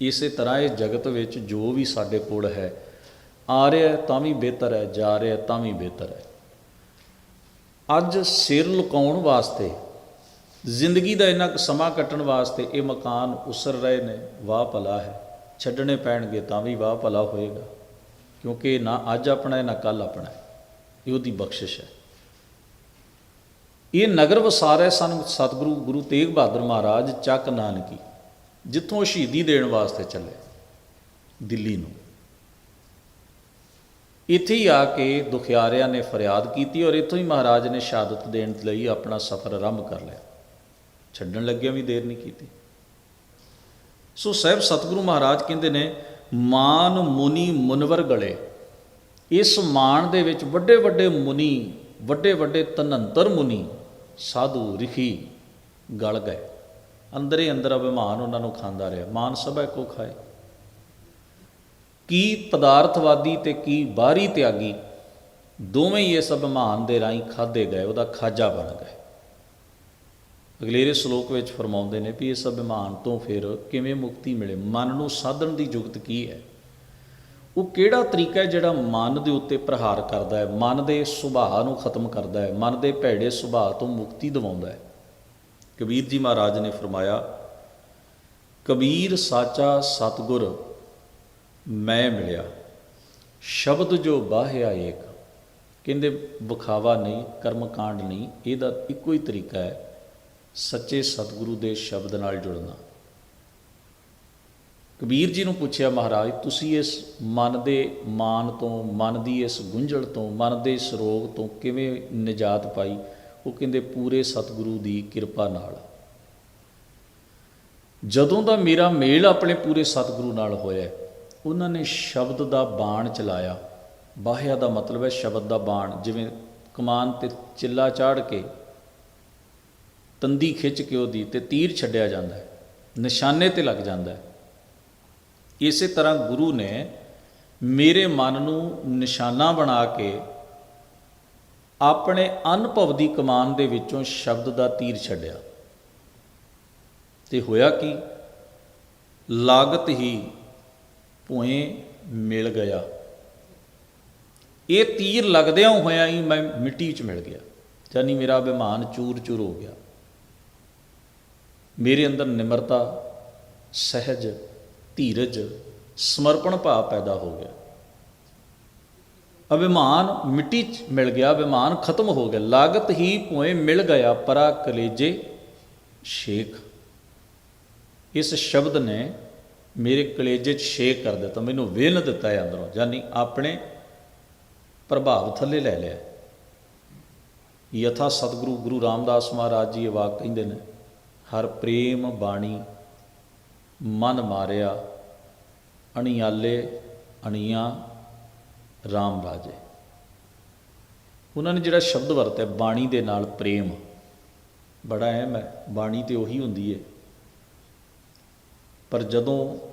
ਇਸੇ ਤਰ੍ਹਾਂ ਇਹ ਜਗਤ ਵਿੱਚ ਜੋ ਵੀ ਸਾਡੇ ਕੋਲ ਹੈ ਆ ਰਿਹਾ ਤਾਂ ਵੀ ਬਿਹਤਰ ਹੈ, ਜਾ ਰਿਹਾ ਤਾਂ ਵੀ ਬਿਹਤਰ ਹੈ। ਅੱਜ ਸਿਰ ਲੁਕਾਉਣ ਵਾਸਤੇ, ਜ਼ਿੰਦਗੀ ਦਾ ਇੰਨਾ ਕੁ ਸਮਾਂ ਕੱਟਣ ਵਾਸਤੇ ਇਹ ਮਕਾਨ ਉਸਰ ਰਹੇ ਨੇ, ਵਾਹ ਭਲਾ ਹੈ। ਛੱਡਣੇ ਪੈਣਗੇ ਤਾਂ ਵੀ ਵਾਹ ਭਲਾ ਹੋਏਗਾ, ਕਿਉਂਕਿ ਨਾ ਅੱਜ ਆਪਣਾ ਹੈ, ਨਾ ਕੱਲ ਆਪਣਾ ਹੈ। ਇਹ ਉਹਦੀ ਬਖਸ਼ਿਸ਼ ਹੈ। ਇਹ ਨਗਰ ਵਸਾਰੇ ਸਨ ਸਤਿਗੁਰੂ ਗੁਰੂ ਤੇਗ ਬਹਾਦਰ ਮਹਾਰਾਜ ਚੱਕ ਨਾਨਕੀ, ਜਿੱਥੋਂ ਸ਼ਹੀਦੀ ਦੇਣ ਵਾਸਤੇ ਚੱਲੇ, ਦਿੱਲੀ ਨੂੰ। ਇੱਥੇ ਹੀ ਆ ਕੇ ਦੁਖਿਆਰਿਆਂ ਨੇ ਫਰਿਆਦ ਕੀਤੀ ਔਰ ਇੱਥੋਂ ਹੀ ਮਹਾਰਾਜ ਨੇ ਸ਼ਹਾਦਤ ਦੇਣ ਲਈ ਆਪਣਾ ਸਫ਼ਰ ਆਰੰਭ ਕਰ ਲਿਆ। ਛੱਡਣ ਲੱਗਿਆ ਵੀ ਦੇਰ ਨਹੀਂ ਕੀਤੀ। ਸੋ ਸਾਹਿਬ ਸਤਿਗੁਰੂ ਮਹਾਰਾਜ ਕਹਿੰਦੇ ਨੇ, ਮਾਨ ਮੁਨੀ ਮੁਨਵਰ ਗਲੇ। ਇਸ ਮਾਨ ਦੇ ਵਿੱਚ ਵੱਡੇ ਵੱਡੇ ਮੁਨੀ, ਵੱਡੇ ਵੱਡੇ ਤਨੰਤਰ ਮੁਨੀ, ਸਾਧੂ ਰਿਖੀ ਗਲ ਗਏ। ਅੰਦਰੇ ਅੰਦਰ ਅਭਿਮਾਨ ਉਹਨਾਂ ਨੂੰ ਖਾਂਦਾ ਰਿਹਾ। ਮਾਨ ਸਭੈ ਕੋ ਖਾਏ। ਕੀ ਪਦਾਰਥਵਾਦੀ ਤੇ ਕੀ ਬਾਹਰੀ ਤਿਆਗੀ, ਦੋਵੇਂ ਹੀ ਇਸ ਅਭਿਮਾਨ ਦੇ ਰਾਹੀਂ ਖਾਦੇ ਗਏ, ਉਹਦਾ ਖਾਜਾ ਬਣ ਗਏ। ਅਗਲੇਰੇ ਸ਼ਲੋਕ ਵਿੱਚ ਫਰਮਾਉਂਦੇ ਨੇ ਵੀ ਇਸ ਅਭਿਮਾਨ ਤੋਂ ਫਿਰ ਕਿਵੇਂ ਮੁਕਤੀ ਮਿਲੇ? ਮਨ ਨੂੰ ਸਾਧਣ ਦੀ ਯੁਗਤ ਕੀ ਹੈ? ਉਹ ਕਿਹੜਾ ਤਰੀਕਾ ਹੈ ਜਿਹੜਾ ਮਨ ਦੇ ਉੱਤੇ ਪ੍ਰਹਾਰ ਕਰਦਾ ਹੈ? ਮਨ ਦੇ ਸੁਭਾਅ ਨੂੰ ਖਤਮ ਕਰਦਾ ਹੈ, ਮਨ ਦੇ ਭੈੜੇ ਸੁਭਾਅ ਤੋਂ ਮੁਕਤੀ ਦਿਵਾਉਂਦਾ ਹੈ। ਕਬੀਰ ਜੀ ਮਹਾਰਾਜ ਨੇ ਫਰਮਾਇਆ, ਕਬੀਰ ਸਾਚਾ ਸਤਗੁਰ ਮੈਂ ਮਿਲਿਆ। ਸ਼ਬਦ ਜੋ ਬਾਹਿਆ ਏਕ। ਕਹਿੰਦੇ, ਵਿਖਾਵਾ ਨਹੀਂ, ਕਰਮਕਾਂਡ ਨਹੀਂ, ਇਹਦਾ ਇੱਕੋ ਹੀ ਤਰੀਕਾ ਹੈ, ਸੱਚੇ ਸਤਿਗੁਰੂ ਦੇ ਸ਼ਬਦ ਨਾਲ ਜੁੜਨਾ। ਕਬੀਰ ਜੀ ਨੂੰ ਪੁੱਛਿਆ, ਮਹਾਰਾਜ, ਤੁਸੀਂ ਇਸ ਮਨ ਦੇ ਮਾਨ ਤੋਂ, ਮਨ ਦੀ ਇਸ ਗੁੰਝਲ ਤੋਂ, ਮਨ ਦੇ ਇਸ ਰੋਗ ਤੋਂ ਕਿਵੇਂ ਨਿਜਾਤ ਪਾਈ? ਉਹ ਕਹਿੰਦੇ, ਪੂਰੇ ਸਤਿਗੁਰੂ ਦੀ ਕਿਰਪਾ ਨਾਲ। ਜਦੋਂ ਦਾ ਮੇਰਾ ਮੇਲ ਆਪਣੇ ਪੂਰੇ ਸਤਿਗੁਰੂ ਨਾਲ ਹੋਇਆ ਉਹਨਾਂ ਨੇ ਸ਼ਬਦ ਦਾ ਬਾਣ ਚਲਾਇਆ। ਬਾਹਿਆ ਦਾ ਮਤਲਬ ਹੈ ਸ਼ਬਦ ਦਾ ਬਾਣ, ਜਿਵੇਂ ਕਮਾਨ ਤੇ ਚਿੱਲਾ ਚਾੜ ਕੇ ਤੰਦੀ ਖਿੱਚ ਕੇ ਉਹਦੀ ਤੇ ਤੀਰ ਛੱਡਿਆ ਜਾਂਦਾ ਹੈ, ਨਿਸ਼ਾਨੇ ਤੇ ਲੱਗ ਜਾਂਦਾ ਹੈ। ਇਸੇ ਤਰ੍ਹਾਂ ਗੁਰੂ ਨੇ ਮੇਰੇ ਮਨ ਨੂੰ ਨਿਸ਼ਾਨਾ ਬਣਾ ਕੇ ਆਪਣੇ ਅਨੁਭਵ ਦੀ ਕਮਾਨ ਦੇ ਵਿੱਚੋਂ ਸ਼ਬਦ ਦਾ ਤੀਰ ਛੱਡਿਆ। ਤੇ ਹੋਇਆ ਕੀ? ਲਾਗਤ ਹੀ ਭੋਏ ਮਿਲ ਗਿਆ। ਇਹ ਤੀਰ ਲੱਗਦਿਆਂ ਹੋਇਆ ਹੀ ਮੈਂ ਮਿੱਟੀ 'ਚ ਮਿਲ ਗਿਆ। ਜਾਨੀ ਮੇਰਾ ਅਭਿਮਾਨ ਚੂਰ-ਚੂਰ ਹੋ ਗਿਆ। ਮੇਰੇ ਅੰਦਰ ਨਿਮਰਤਾ, ਸਹਿਜ, ਧੀਰਜ, ਸਮਰਪਣ ਭਾਵ ਪੈਦਾ ਹੋ ਗਿਆ। ਅਭਿਮਾਨ ਮਿੱਟੀ 'ਚ ਮਿਲ ਗਿਆ, ਅਭਿਮਾਨ ਖਤਮ ਹੋ ਗਿਆ। ਲਾਗਤ ਹੀ ਭੋਏ ਮਿਲ ਗਿਆ ਪਰਾ ਕਲੇਜੇ ਸ਼ੇਖ। ਇਸ ਸ਼ਬਦ ਨੇ ਮੇਰੇ ਕਲੇਜੇ 'ਚ ਸ਼ੇਕ ਕਰ ਦਿੱਤਾ, ਮੈਨੂੰ ਵੇਲ ਦਿੱਤਾ ਹੈ ਅੰਦਰੋਂ, ਯਾਨੀ ਆਪਣੇ ਪ੍ਰਭਾਵ ਥੱਲੇ ਲੈ ਲਿਆ। ਯਥਾ ਸਤਿਗੁਰੂ, ਗੁਰੂ ਰਾਮਦਾਸ ਮਹਾਰਾਜ ਜੀ ਇਹ ਵਾਕ ਕਹਿੰਦੇ ਨੇ, ਹਰ ਪ੍ਰੇਮ ਬਾਣੀ ਮਨ ਮਾਰਿਆ, ਅਣਿਆਲੇ ਅਣੀਆਂ ਰਾਮ ਰਾਜੇ। ਉਹਨਾਂ ਨੇ ਜਿਹੜਾ ਸ਼ਬਦ ਵਰਤਿਆ, ਬਾਣੀ ਦੇ ਨਾਲ ਪ੍ਰੇਮ, ਬੜਾ ਅਹਿਮ ਹੈ, ਬਾਣੀ ਤੇ ਉਹੀ ਹੁੰਦੀ ਹੈ। ਪਰ ਜਦੋਂ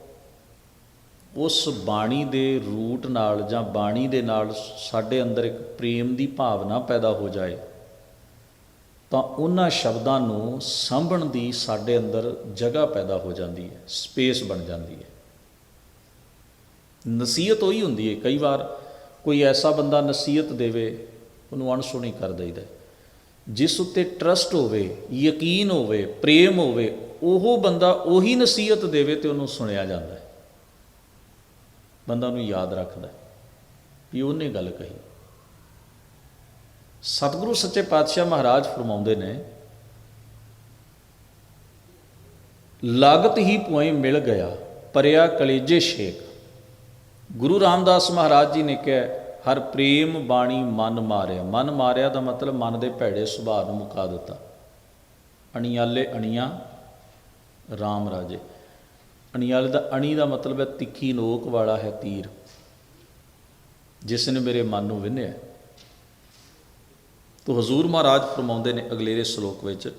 ਉਸ ਬਾਣੀ ਦੇ ਰੂਟ ਨਾਲ ਜਾਂ ਬਾਣੀ ਦੇ ਨਾਲ ਸਾਡੇ ਅੰਦਰ ਇੱਕ ਪ੍ਰੇਮ ਦੀ ਭਾਵਨਾ ਪੈਦਾ ਹੋ ਜਾਏ, ਤਾਂ ਉਹਨਾਂ ਸ਼ਬਦਾਂ ਨੂੰ ਸਾਂਭਣ ਦੀ ਸਾਡੇ ਅੰਦਰ ਜਗ੍ਹਾ ਪੈਦਾ ਹੋ ਜਾਂਦੀ ਹੈ, ਸਪੇਸ ਬਣ ਜਾਂਦੀ ਹੈ। ਨਸੀਹਤ ਉਹੀ ਹੁੰਦੀ ਹੈ, ਕਈ ਵਾਰ ਕੋਈ ਐਸਾ ਬੰਦਾ ਨਸੀਹਤ ਦੇਵੇ, ਉਹਨੂੰ ਅਣਸੁਣੀ ਕਰ ਦਈਦਾ ਜਿਸ ਉੱਤੇ ਟਰਸਟ ਹੋਵੇ, ਯਕੀਨ ਹੋਵੇ, ਪ੍ਰੇਮ ਹੋਵੇ, ਉਹ ਬੰਦਾ ਉਹੀ ਨਸੀਹਤ ਦੇਵੇ ਤੇ ਉਹਨੂੰ ਸੁਣਿਆ ਜਾਂਦਾ ਬੰਦਾ ਉਹਨੂੰ ਯਾਦ ਰੱਖਦਾ ਵੀ ਉਹਨੇ ਗੱਲ ਕਹੀ। ਸਤਿਗੁਰੂ ਸੱਚੇ ਪਾਤਸ਼ਾਹ ਮਹਾਰਾਜ ਫਰਮਾਉਂਦੇ ਨੇ, ਲਾਗਤ ਹੀ ਪੁਏ ਮਿਲ ਗਿਆ, ਪਰਿਆ ਕਲੇਜੇ ਸ਼ੇਖ ਗੁਰੂ ਰਾਮਦਾਸ ਮਹਾਰਾਜ ਜੀ ਨੇ ਕਿਹਾ, ਹਰ ਪ੍ਰੇਮ ਬਾਣੀ ਮਨ ਮਾਰਿਆ। ਮਨ ਮਾਰਿਆ ਦਾ ਮਤਲਬ ਮਨ ਦੇ ਭੈੜੇ ਸੁਭਾਅ ਨੂੰ ਮੁਕਾ ਦਿੱਤਾ। ਅਣਿਆਲੇ ਅਣੀਆਂ, ਰਾਮ ਰਾਜੇ। ਅਣੀਆਲੇ ਦਾ, ਅਣੀ ਦਾ ਮਤਲਬ ਹੈ ਤਿੱਖੀ ਨੋਕ ਵਾਲਾ ਹੈ ਤੀਰ। ਜਿਸ ਨੇ ਮੇਰੇ ਮਨ ਨੂੰ ਵਿੰਨਿਆ ਤੋ ਹਜ਼ੂਰ ਮਹਾਰਾਜ ਫਰਮਾਉਂਦੇ ਨੇ ਅਗਲੇਰੇ ਸ਼ਲੋਕ ਵਿੱਚ,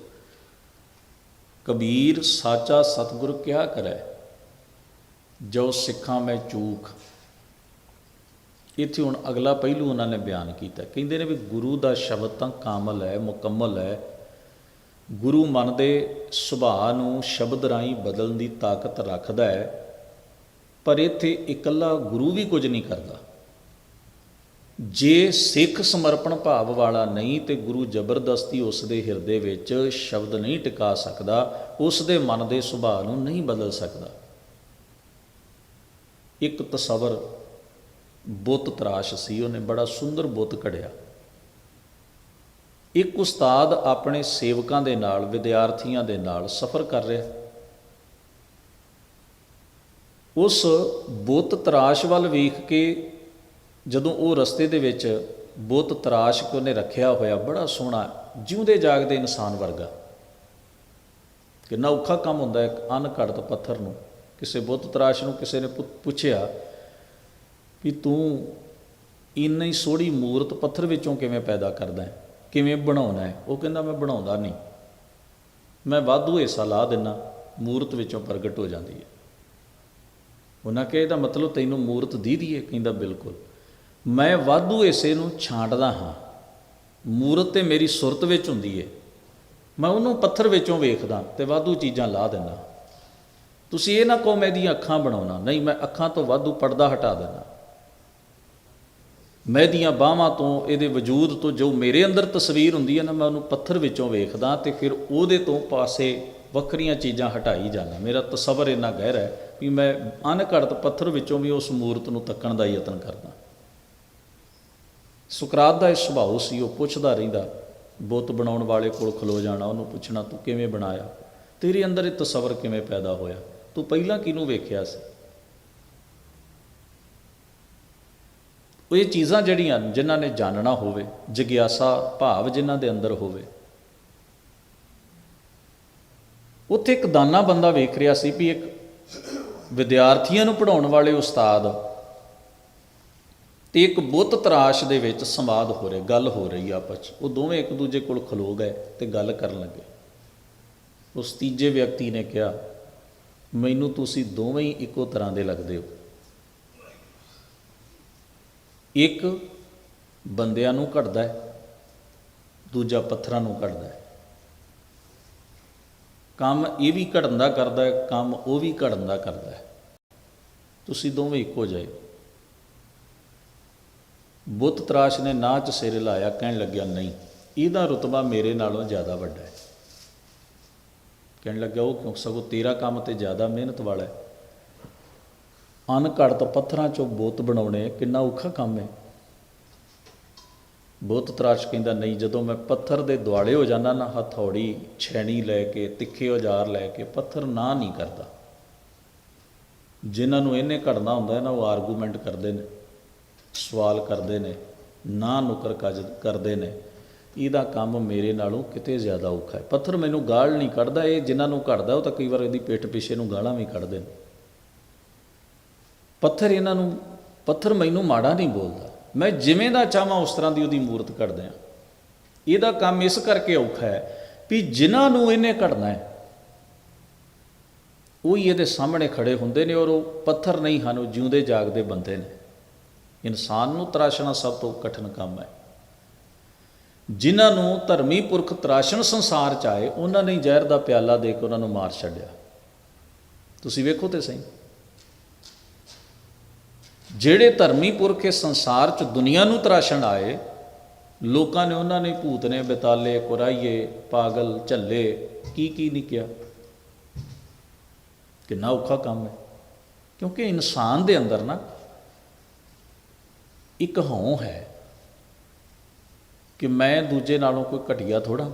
ਕਬੀਰ ਸਾਚਾ ਸਤਿਗੁਰ ਕਿਹਾ ਕਰੈ? ਜੋ ਸਿੱਖਾਂ ਮੈਂ ਚੂਕ। ਇੱਥੇ ਹੁਣ ਅਗਲਾ ਪਹਿਲੂ ਉਹਨਾਂ ਨੇ ਬਿਆਨ ਕੀਤਾ। ਕਹਿੰਦੇ ਨੇ ਵੀ ਗੁਰੂ ਦਾ ਸ਼ਬਦ ਤਾਂ ਕਾਮਲ ਹੈ, ਮੁਕੰਮਲ ਹੈ। ਗੁਰੂ ਮਨ ਦੇ ਸੁਭਾਅ ਨੂੰ ਸ਼ਬਦ ਰਾਹੀਂ ਬਦਲਣ ਦੀ ਤਾਕਤ ਰੱਖਦਾ ਹੈ, ਪਰ ਇੱਥੇ ਇਕੱਲਾ ਗੁਰੂ ਵੀ ਕੁਝ ਨਹੀਂ ਕਰਦਾ। ਜੇ ਸਿੱਖ ਸਮਰਪਣ ਭਾਵ ਵਾਲਾ ਨਹੀਂ ਤੇ ਗੁਰੂ ਜ਼ਬਰਦਸਤੀ ਉਸ ਦੇ ਹਿਰਦੇ ਵਿੱਚ ਸ਼ਬਦ ਨਹੀਂ ਟਿਕਾ ਸਕਦਾ, ਉਸ ਦੇ ਮਨ ਦੇ ਸੁਭਾਅ ਨੂੰ ਨਹੀਂ ਬਦਲ ਸਕਦਾ। ਇੱਕ ਤਸਵਰ ਬੁੱਤ ਤਰਾਸ਼ ਸੀ, ਉਹਨੇ ਬੜਾ ਸੁੰਦਰ ਬੁੱਤ ਕਢਿਆ। ਇੱਕ ਉਸਤਾਦ ਆਪਣੇ ਸੇਵਕਾਂ ਦੇ ਨਾਲ, ਵਿਦਿਆਰਥੀਆਂ ਦੇ ਨਾਲ ਸਫ਼ਰ ਕਰ ਰਿਹਾ। ਉਸ ਬੁੱਤ ਤਰਾਸ਼ ਵੱਲ ਵੇਖ ਕੇ ਜਦੋਂ ਉਹ ਰਸਤੇ ਦੇ ਵਿੱਚ ਬੁੱਤ ਤਰਾਸ਼ ਕੇ ਉਹਨੇ ਰੱਖਿਆ ਹੋਇਆ, ਬੜਾ ਸੋਹਣਾ, ਜਿਉਂਦੇ ਜਾਗਦੇ ਇਨਸਾਨ ਵਰਗਾ। ਕਿੰਨਾ ਔਖਾ ਕੰਮ ਹੁੰਦਾ ਹੈ ਇੱਕ ਅਨਘੜਤ ਪੱਥਰ ਨੂੰ। ਕਿਸੇ ਬੁੱਤ ਤਰਾਸ਼ ਨੂੰ ਕਿਸੇ ਨੇ ਪੁੱਛਿਆ ਵੀ ਤੂੰ ਇੰਨੀ ਸੋਹਣੀ ਮੂਰਤ ਪੱਥਰ ਵਿੱਚੋਂ ਕਿਵੇਂ ਪੈਦਾ ਕਰਦਾ ਹੈ? ਕਿਵੇਂ ਬਣਾਉਣਾ ਹੈ? ਉਹ ਕਹਿੰਦਾ, ਮੈਂ ਬਣਾਉਂਦਾ ਨਹੀਂ। ਮੈਂ ਵਾਧੂ ਹਿੱਸਾ ਲਾ ਦਿੰਨਾ, ਮੂਰਤ ਵਿੱਚੋਂ ਪ੍ਰਗਟ ਹੋ ਜਾਂਦੀ ਹੈ। ਉਹਨਾਂ ਕਿਹਾ, ਇਹਦਾ ਮਤਲਬ ਤੈਨੂੰ ਮੂਰਤ ਦੀਦੀ ਹੈ? ਕਹਿੰਦਾ, ਬਿਲਕੁਲ। ਮੈਂ ਵਾਧੂ ਹਿੱਸੇ ਨੂੰ ਛਾਂਟਦਾ ਹਾਂ। ਮੂਰਤ ਤੇ ਮੇਰੀ ਸੁਰਤ ਵਿੱਚ ਹੁੰਦੀ ਹੈ। ਮੈਂ ਉਹਨੂੰ ਪੱਥਰ ਵਿੱਚੋਂ ਵੇਖਦਾ ਤੇ ਵਾਧੂ ਚੀਜ਼ਾਂ ਲਾ ਦਿੰਦਾ। ਤੁਸੀਂ ਇਹ ਨਾ ਕਹੋ, ਮੈਂ ਇਹਦੀਆਂ ਅੱਖਾਂ ਬਣਾਉਣਾ। ਨਹੀਂ, ਮੈਂ ਅੱਖਾਂ ਤੋਂ ਵਾਧੂ ਪਰਦਾ ਹਟਾ ਦਿੰਦਾ। ਮੈਂ ਇਹਦੀਆਂ ਬਾਹਾਂ ਤੋਂ ਇਹਦੇ ਵਜੂਦ ਤੋਂ ਜੋ ਮੇਰੇ ਅੰਦਰ ਤਸਵੀਰ ਹੁੰਦੀ ਹੈ ਨਾ, ਮੈਂ ਉਹਨੂੰ ਪੱਥਰ ਵਿੱਚੋਂ ਵੇਖਦਾ ਤੇ ਫਿਰ ਉਹਦੇ ਤੋਂ ਪਾਸੇ ਵੱਖਰੀਆਂ ਚੀਜ਼ਾਂ ਹਟਾਈ ਜਾਂਦਾ। ਮੇਰਾ ਤਸਵਰ ਇੰਨਾ ਗਹਿਰਾ ਹੈ ਵੀ ਮੈਂ ਅਣਘੜਤ ਪੱਥਰ ਵਿੱਚੋਂ ਵੀ ਉਸ ਮੂਰਤ ਨੂੰ ਤੱਕਣ ਦਾ ਯਤਨ ਕਰਦਾ। ਸੁਕਰਾਤ ਦਾ ਇਹ ਸੁਭਾਅ ਸੀ, ਉਹ ਪੁੱਛਦਾ ਰਹਿੰਦਾ, ਬੁੱਤ ਬਣਾਉਣ ਵਾਲੇ ਕੋਲ ਖਲੋ ਜਾਣਾ। ਉਹਨੂੰ ਪੁੱਛਣਾ, ਤੂੰ ਕਿਵੇਂ ਬਣਾਇਆ? ਤੇਰੇ ਅੰਦਰ ਇਹ ਤਸਵਰ ਕਿਵੇਂ ਪੈਦਾ ਹੋਇਆ? ਤੂੰ ਪਹਿਲਾਂ ਕਿਹਨੂੰ ਵੇਖਿਆ ਸੀ? ਉਹ ਇਹ ਚੀਜ਼ਾਂ ਜਿਹੜੀਆਂ ਜਿਨ੍ਹਾਂ ਨੇ ਜਾਣਨਾ ਹੋਵੇ, ਜਿਗਿਆਸਾ ਭਾਵ ਜਿਨ੍ਹਾਂ ਦੇ ਅੰਦਰ ਹੋਵੇ। ਉੱਥੇ ਇੱਕ ਦਾਨਾ ਬੰਦਾ ਵੇਖ ਰਿਹਾ ਸੀ ਵੀ ਇੱਕ ਵਿਦਿਆਰਥੀਆਂ ਨੂੰ ਪੜਾਉਣ ਵਾਲੇ ਉਸਤਾਦ ਤੇ ਇੱਕ ਬੁੱਤ ਤਰਾਸ਼ ਦੇ ਵਿੱਚ ਸੰਵਾਦ ਹੋ ਰਿਹਾ, ਗੱਲ ਹੋ ਰਹੀ ਆ ਆਪਸ 'ਚ। ਉਹ ਦੋਵੇਂ ਇੱਕ ਦੂਜੇ ਕੋਲ ਖਲੋ ਗਏ ਤੇ ਗੱਲ ਕਰਨ ਲੱਗੇ। ਉਸ ਤੀਜੇ ਵਿਅਕਤੀ ਨੇ ਕਿਹਾ, ਮੈਨੂੰ ਤੁਸੀਂ ਦੋਵੇਂ ਹੀ ਇੱਕੋ ਤਰ੍ਹਾਂ ਦੇ ਲੱਗਦੇ ਹੋ। ਇੱਕ ਬੰਦਿਆਂ ਨੂੰ ਘੜਦਾ ਹੈ, ਦੂਜਾ ਪੱਥਰਾਂ ਨੂੰ ਘੜਦਾ ਹੈ। ਕੰਮ ਇਹ ਵੀ ਘੜਨ ਦਾ ਕਰਦਾ ਹੈ, ਕੰਮ ਉਹ ਵੀ ਘੜਨ ਦਾ ਕਰਦਾ ਹੈ। ਤੁਸੀਂ ਦੋਵੇਂ ਇੱਕੋ ਜਿਹੇ ਬੁੱਤ ਤਰਾਸ਼ ਨੇ ਨਾ 'ਚ ਸਿਰ ਲਾਇਆ ਕਹਿਣ ਲੱਗਿਆ, ਨਹੀਂ, ਇਹਦਾ ਰੁਤਬਾ ਮੇਰੇ ਨਾਲੋਂ ਜ਼ਿਆਦਾ ਵੱਡਾ ਹੈ। ਕਹਿਣ ਲੱਗਿਆ, ਉਹ ਕਿਉਂ? ਸਗੋਂ ਤੇਰਾ ਕੰਮ ਤੇ ਜ਼ਿਆਦਾ ਮਿਹਨਤ ਵਾਲਾ ਹੈ। ਅਣਘੜਤ ਪੱਥਰਾਂ 'ਚੋਂ ਬੋਤ ਬਣਾਉਣੇ, ਕਿੰਨਾ ਔਖਾ ਕੰਮ ਹੈ ਬੋਤ ਤਰਾਸ਼ ਕਹਿੰਦਾ, ਨਹੀਂ, ਜਦੋਂ ਮੈਂ ਪੱਥਰ ਦੇ ਦੁਆਲੇ ਹੋ ਜਾਂਦਾ ਨਾ, ਹਥੌੜੀ, ਛੈਣੀ ਲੈ ਕੇ, ਤਿੱਖੇ ਔਜ਼ਾਰ ਲੈ ਕੇ, ਪੱਥਰ ਨਾ ਨਹੀਂ ਕਰਦਾ। ਜਿਨ੍ਹਾਂ ਨੂੰ ਇਹਨੇ ਘੜਨਾ ਹੁੰਦਾ ਨਾ ਉਹ ਆਰਗੂਮੈਂਟ ਕਰਦੇ ਨੇ, ਸਵਾਲ ਕਰਦੇ ਨੇ, ਨਾ ਨੁਕਰ ਕਰਦੇ ਨੇ। ਇਹਦਾ ਕੰਮ ਮੇਰੇ ਨਾਲੋਂ ਕਿਤੇ ਜ਼ਿਆਦਾ ਔਖਾ ਹੈ। ਪੱਥਰ ਮੈਨੂੰ ਗਾਲ ਨਹੀਂ ਕੱਢਦਾ, ਇਹ ਜਿਨ੍ਹਾਂ ਨੂੰ ਕੱਢਦਾ ਉਹ ਤਾਂ ਕਈ ਵਾਰ ਇਹਦੀ ਪਿੱਠ ਪਿੱਛੇ ਨੂੰ ਗਾਲਾਂ ਵੀ ਕੱਢਦੇ ਨੇ। ਪੱਥਰ ਇਹਨਾਂ ਨੂੰ, ਪੱਥਰ ਮੈਨੂੰ ਮਾੜਾ ਨਹੀਂ ਬੋਲਦਾ। ਮੈਂ ਜਿਵੇਂ ਦਾ ਚਾਹਾਂ ਉਸ ਤਰ੍ਹਾਂ ਦੀ ਉਹਦੀ ਮੂਰਤ ਕੱਢਦਾ ਹਾਂ। ਇਹਦਾ ਕੰਮ ਇਸ ਕਰਕੇ ਔਖਾ ਹੈ ਵੀ ਜਿਨ੍ਹਾਂ ਨੂੰ ਇਹਨੇ ਕੱਢਣਾ ਹੈ, ਉਹ ਹੀ ਇਹਦੇ ਸਾਹਮਣੇ ਖੜੇ ਹੁੰਦੇ ਨੇ ਔਰ ਉਹ ਪੱਥਰ ਨਹੀਂ ਹਨ, ਉਹ ਜਿਉਂਦੇ ਜਾਗਦੇ ਬੰਦੇ ਨੇ। ਇਨਸਾਨ ਨੂੰ ਤਰਾਸ਼ਣਾ ਸਭ ਤੋਂ ਕਠਿਨ ਕੰਮ ਹੈ। ਜਿਨ੍ਹਾਂ ਨੂੰ ਧਰਮੀ ਪੁਰਖ ਤਰਾਸ਼ਣ ਸੰਸਾਰ ਚ ਆਏ, ਉਹਨਾਂ ਨੇ ਜ਼ਹਿਰ ਦਾ ਪਿਆਲਾ ਦੇ ਕੇ ਉਹਨਾਂ ਨੂੰ ਮਾਰ ਛੱਡਿਆ। ਤੁਸੀਂ ਵੇਖੋ ਤੇ ਸਹੀ। ਜਿਹੜੇ ਧਰਮੀ ਪੁਰਖ ਇਸ ਸੰਸਾਰ ਚ ਦੁਨੀਆ ਨੂੰ ਤਰਾਸ਼ਣ ਆਏ, ਲੋਕਾਂ ਨੇ ਉਹਨਾਂ ਨੇ ਭੂਤ ਨੇ ਬਿਤਾਲੇ, ਕੁਰਾਈਏ, ਪਾਗਲ, ਝੱਲੇ, ਕੀ ਕੀ ਨਹੀਂ ਕਿਹਾ? ਕਿੰਨਾ ਔਖਾ ਕੰਮ ਹੈ। ਕਿਉਂਕਿ ਇਨਸਾਨ ਦੇ ਅੰਦਰ ਨਾ ਇੱਕ ਹਉ ਹੈ ਕਿ ਮੈਂ ਦੂਜੇ ਨਾਲੋਂ ਕੋਈ ਘਟੀਆ ਥੋੜਾ